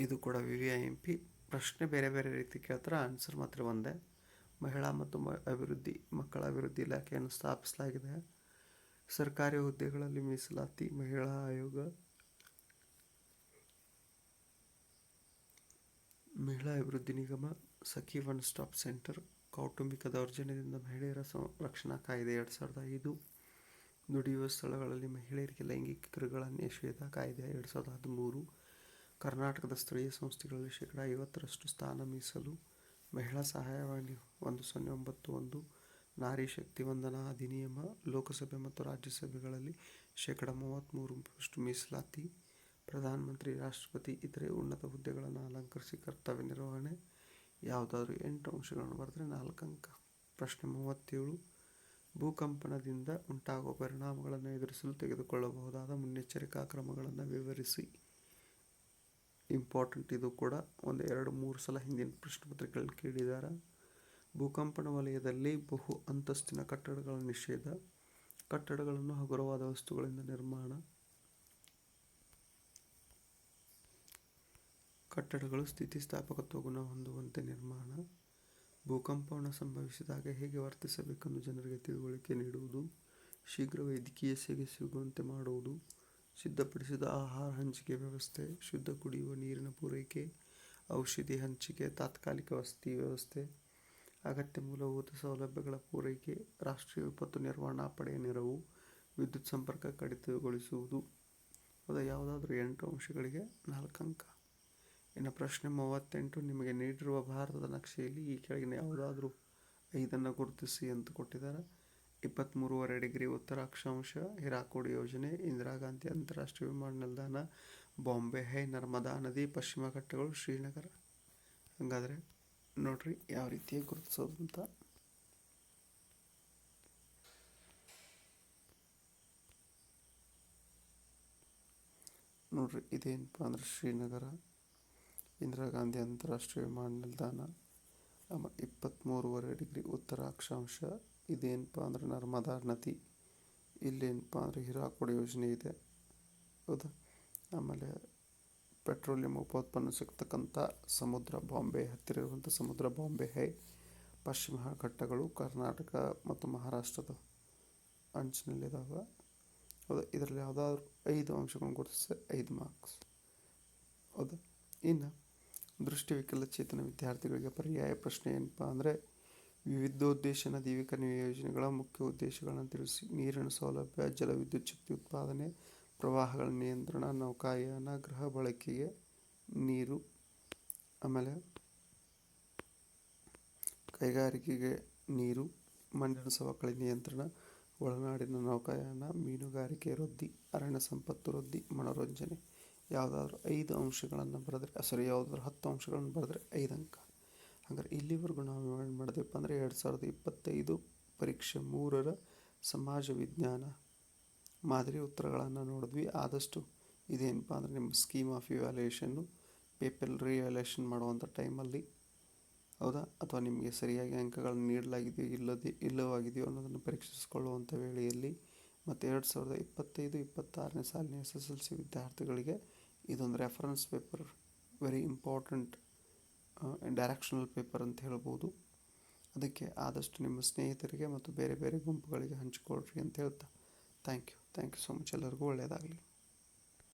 ಇದು ಕೂಡ V V I M P ಪ್ರಶ್ನೆ ಬೇರೆ ಬೇರೆ ರೀತಿ ಕೇಳ್ತಾರೆ. ಆನ್ಸರ್ ಮಾತ್ರ ಒಂದೇ. ಮಹಿಳಾ ಮತ್ತು ಮ ಅಭಿವೃದ್ಧಿ, ಮಕ್ಕಳ ಅಭಿವೃದ್ಧಿ ಇಲಾಖೆಯನ್ನು ಸ್ಥಾಪಿಸಲಾಗಿದೆ. ಸರ್ಕಾರಿ ಹುದ್ದೆಗಳಲ್ಲಿ ಮೀಸಲಾತಿ, ಮಹಿಳಾ ಆಯೋಗ, ಮಹಿಳಾ ಅಭಿವೃದ್ಧಿ ನಿಗಮ ಸಖಿ ಒನ್ ಸ್ಟಾಪ್ ಸೆಂಟರ್ ಕೌಟುಂಬಿಕ ದೌರ್ಜನ್ಯದಿಂದ ಮಹಿಳೆಯರ ಸಂರಕ್ಷಣಾ ಕಾಯ್ದೆ ಎರಡು ಸಾವಿರದ ಐದು ದುಡಿಯುವ ಸ್ಥಳಗಳಲ್ಲಿ ಮಹಿಳೆಯರಿಗೆ ಲೈಂಗಿಕ ಕಿರುಗಳ ನಿಷೇಧ ಕಾಯ್ದೆ ಎರಡು ಸಾವಿರದ ಹದಿಮೂರು ಕರ್ನಾಟಕದ ಸ್ಥಳೀಯ ಸಂಸ್ಥೆಗಳಲ್ಲಿ ಶೇಕಡ ಐವತ್ತರಷ್ಟು ಸ್ಥಾನ ಮೀಸಲು ಮಹಿಳಾ ಸಹಾಯವಾಣಿ ಒಂದು ಸೊನ್ನೆ ಒಂಬತ್ತು ಒಂದು ನಾರಿ ಶಕ್ತಿ ವಂದನಾ ಅಧಿನಿಯಮ ಲೋಕಸಭೆ ಮತ್ತು ರಾಜ್ಯಸಭೆಗಳಲ್ಲಿ ಶೇಕಡ ಮೂವತ್ತ್ಮೂರರಷ್ಟು ಮೀಸಲಾತಿ ಪ್ರಧಾನಮಂತ್ರಿ ರಾಷ್ಟ್ರಪತಿ ಇತರೆ ಉನ್ನತ ಹುದ್ದೆಗಳನ್ನು ಅಲಂಕರಿಸಿ ಕರ್ತವ್ಯ ನಿರ್ವಹಣೆ ಯಾವುದಾದ್ರೂ ಎಂಟು ಅಂಶಗಳನ್ನು ಬರೆದ್ರೆ ನಾಲ್ಕು ಅಂಕ. ಪ್ರಶ್ನೆ ಮೂವತ್ತೇಳು. ಭೂಕಂಪನದಿಂದ ಉಂಟಾಗುವ ಪರಿಣಾಮಗಳನ್ನು ಎದುರಿಸಲು ತೆಗೆದುಕೊಳ್ಳಬಹುದಾದ ಮುನ್ನೆಚ್ಚರಿಕಾ ಕ್ರಮಗಳನ್ನು ವಿವರಿಸಿ. ಇಂಪಾರ್ಟೆಂಟ್ ಇದು ಕೂಡ. ಒಂದು, ಎರಡು, ಮೂರು ಸಲ ಹಿಂದಿನ ಪ್ರಶ್ನೆ ಪತ್ರಿಕೆಗಳಲ್ಲಿ ಕೇಳಿದ್ದಾರೆ ಭೂಕಂಪನ ವಲಯದಲ್ಲಿ ಬಹು ಅಂತಸ್ತಿನ ಕಟ್ಟಡಗಳ ನಿಷೇಧ. ಕಟ್ಟಡಗಳನ್ನು ಹಗುರವಾದ ವಸ್ತುಗಳಿಂದ ನಿರ್ಮಾಣ. ಕಟ್ಟಡಗಳು ಸ್ಥಿತಿಸ್ಥಾಪಕತ್ವ ಗುಣ ಹೊಂದುವಂತೆ ನಿರ್ಮಾಣ ಭೂಕಂಪನ ಸಂಭವಿಸಿದಾಗ ಹೇಗೆ ವರ್ತಿಸಬೇಕೆಂದು ಜನರಿಗೆ ತಿಳುವಳಿಕೆ ನೀಡುವುದು, ಶೀಘ್ರ ವೈದ್ಯಕೀಯ ಸೇವೆ ಸಿಗುವಂತೆ ಮಾಡುವುದು, ಸಿದ್ಧಪಡಿಸಿದ ಆಹಾರ ಹಂಚಿಕೆ ವ್ಯವಸ್ಥೆ, ಶುದ್ಧ ಕುಡಿಯುವ ನೀರಿನ ಪೂರೈಕೆ, ಔಷಧಿ ಹಂಚಿಕೆ, ತಾತ್ಕಾಲಿಕ ವಸತಿ ವ್ಯವಸ್ಥೆ, ಅಗತ್ಯ ಮೂಲಭೂತ ಸೌಲಭ್ಯಗಳ ಪೂರೈಕೆ, ರಾಷ್ಟ್ರೀಯ ವಿಪತ್ತು ನಿರ್ವಹಣಾ ಪಡೆಯ ನೆರವು, ವಿದ್ಯುತ್ ಸಂಪರ್ಕ ಕಡಿತಗೊಳಿಸುವುದು. ಅದು ಯಾವುದಾದ್ರೂ ಎಂಟು ಅಂಶಗಳಿಗೆ ನಾಲ್ಕು ಅಂಕ. ಇನ್ನು ಪ್ರಶ್ನೆ ಮೂವತ್ತೆಂಟು, ನಿಮಗೆ ನೀಡಿರುವ ಭಾರತದ ನಕ್ಷೆಯಲ್ಲಿ ಈ ಕೆಳಗಿನ ಯಾವುದಾದ್ರೂ ಐದನ್ನು ಗುರುತಿಸಿ ಅಂತ ಕೊಟ್ಟಿದ್ದಾರೆ. ಇಪ್ಪತ್ತ್ಮೂರುವರೆ ಡಿಗ್ರಿ ಉತ್ತರ ಅಕ್ಷಾಂಶ ಹಿರಾಕೋಡ್ ಯೋಜನೆ, ಇಂದಿರಾ ಗಾಂಧಿ ಅಂತಾರಾಷ್ಟ್ರೀಯ ವಿಮಾನ ನಿಲ್ದಾಣ, ಬಾಂಬೆ ಹೈ ನರ್ಮದಾ ನದಿ, ಪಶ್ಚಿಮ ಘಟ್ಟಗಳು, ಶ್ರೀನಗರ. ಹಾಗಾದರೆ ನೋಡ್ರಿ ಯಾವ ರೀತಿ ಗುರುತಿಸೋದು ಅಂತ ನೋಡ್ರಿ ಇದೇನಪ್ಪ ಅಂದ್ರೆ ಶ್ರೀನಗರ. ಇಂದಿರಾ ಗಾಂಧಿ ಅಂತಾರಾಷ್ಟ್ರೀಯ ವಿಮಾನ ನಿಲ್ದಾಣ ಇಪ್ಪತ್ತ್ಮೂರುವರೆ ಡಿಗ್ರಿ ಉತ್ತರ ಅಕ್ಷಾಂಶ ಇದೇನಪ್ಪ ಅಂದ್ರೆ ನರ್ಮದಾ ನದಿ. ಇಲ್ಲೇನಪ್ಪ ಅಂದರೆ ಹಿರಾಕೋಡ್ ಯೋಜನೆ ಇದೆ. ಹೌದಾ? ಆಮೇಲೆ ಪೆಟ್ರೋಲಿಯಂ ಉಪೋತ್ಪನ್ನ ಸಿಗ್ತಕ್ಕಂಥ ಸಮುದ್ರ ಬಾಂಬೆ ಹತ್ತಿರ ಇರುವಂಥ ಸಮುದ್ರ ಬಾಂಬೆ ಹೈ, ಪಶ್ಚಿಮ ಘಟ್ಟಗಳು ಕರ್ನಾಟಕ ಮತ್ತು ಮಹಾರಾಷ್ಟ್ರದ ಅಂಚಿನಲ್ಲಿದ್ದಾವೆ ಹೌದಾ? ಇದರಲ್ಲಿ ಯಾವುದಾದ್ರು ಐದು ಅಂಶಗಳನ್ನು ಗುರುತಿಸಿ ಐದು ಮಾರ್ಕ್ಸ್. ಹೌದಾ? ಇನ್ನು ದೃಷ್ಟಿ ವಿಕಲಚೇತನ ವಿದ್ಯಾರ್ಥಿಗಳಿಗೆ ಪರ್ಯಾಯ ಪ್ರಶ್ನೆ ಏನಪ್ಪ ಅಂದರೆ ವಿವಿಧೋದ್ದೇಶ ನದೀಕರಣ ಯೋಜನೆಗಳ ಮುಖ್ಯ ಉದ್ದೇಶಗಳನ್ನು ತಿಳಿಸಿ. ನೀರಿನ ಸೌಲಭ್ಯ ಜಲವಿದ್ಯುತ್ ಶಕ್ತಿ ಉತ್ಪಾದನೆ, ಪ್ರವಾಹಗಳ ನಿಯಂತ್ರಣ, ನೌಕಾಯಾನ, ಗೃಹ ಬಳಕೆಗೆ ನೀರು, ಆಮೇಲೆ ಕೈಗಾರಿಕೆಗೆ ನೀರು, ಮಣ್ಣಿನ ಸವಕಳಿ ನಿಯಂತ್ರಣ, ಒಳನಾಡಿನ ನೌಕಾಯಾನ, ಮೀನುಗಾರಿಕೆ ವೃದ್ಧಿ, ಅರಣ್ಯ ಸಂಪತ್ತು ವೃದ್ಧಿ, ಮನೋರಂಜನೆ. ಯಾವುದಾದ್ರೂ ಐದು ಅಂಶಗಳನ್ನು ಬರೆದ್ರೆ ಸಾರಿ ಯಾವುದಾದ್ರೂ ಹತ್ತು ಅಂಶಗಳನ್ನು ಬರೆದ್ರೆ ಐದು ಅಂಕ. ಹಾಗಾದ್ರೆ ಇಲ್ಲಿವರೆಗೂ ನಾವು ಏನು ಮಾಡಿದೆಪ್ಪ ಅಂದರೆ ಎರಡು ಸಾವಿರದ ಇಪ್ಪತ್ತೈದು ಪರೀಕ್ಷೆ ಮೂರರ ಸಮಾಜ ವಿಜ್ಞಾನ ಮಾದರಿ ಉತ್ತರಗಳನ್ನು ನೋಡಿದ್ವಿ. ಆದಷ್ಟು ಇದೇನಪ್ಪ ಅಂದರೆ ನಿಮ್ಮ ಸ್ಕೀಮ್ ಆಫ್ ಇವ್ಯಾಲ್ಯೂಯೇಷನ್ನು ಪೇಪರ್ ರಿವ್ಯಾಲ್ಯೂಯೇಷನ್ ಮಾಡುವಂಥ ಟೈಮಲ್ಲಿ ಹೌದಾ? ಅಥವಾ ನಿಮಗೆ ಸರಿಯಾಗಿ ಅಂಕಗಳನ್ನು ನೀಡಲಾಗಿದೆಯೋ, ಇಲ್ಲದೆ, ಇಲ್ಲವಾಗಿದೆಯೋ ಅನ್ನೋದನ್ನು ಪರೀಕ್ಷಿಸಿಕೊಳ್ಳುವಂಥ ವೇಳೆಯಲ್ಲಿ, ಮತ್ತು ಎರಡು ಸಾವಿರದ ಇಪ್ಪತ್ತೈದು, ಇಪ್ಪತ್ತಾರನೇ ಸಾಲಿನ ಎಸ್ ಎಸ್ ಎಲ್ ಸಿ ವಿದ್ಯಾರ್ಥಿಗಳಿಗೆ ಇದೊಂದು reference paper very important directional paper ಅಂತ ಹೇಳ್ಬೋದು. ಅದಕ್ಕೆ ಆದಷ್ಟು ನಿಮ್ಮ ಸ್ನೇಹಿತರಿಗೆ ಮತ್ತು ಬೇರೆ ಬೇರೆ ಗುಂಪುಗಳಿಗೆ ಹಂಚಿಕೊಳ್ಳ್ರಿ ಅಂತ ಹೇಳ್ತಾ. Thank you thank you so much ಎಲ್ಲರಿಗೂ ಒಳ್ಳೆಯದಾಗಲಿ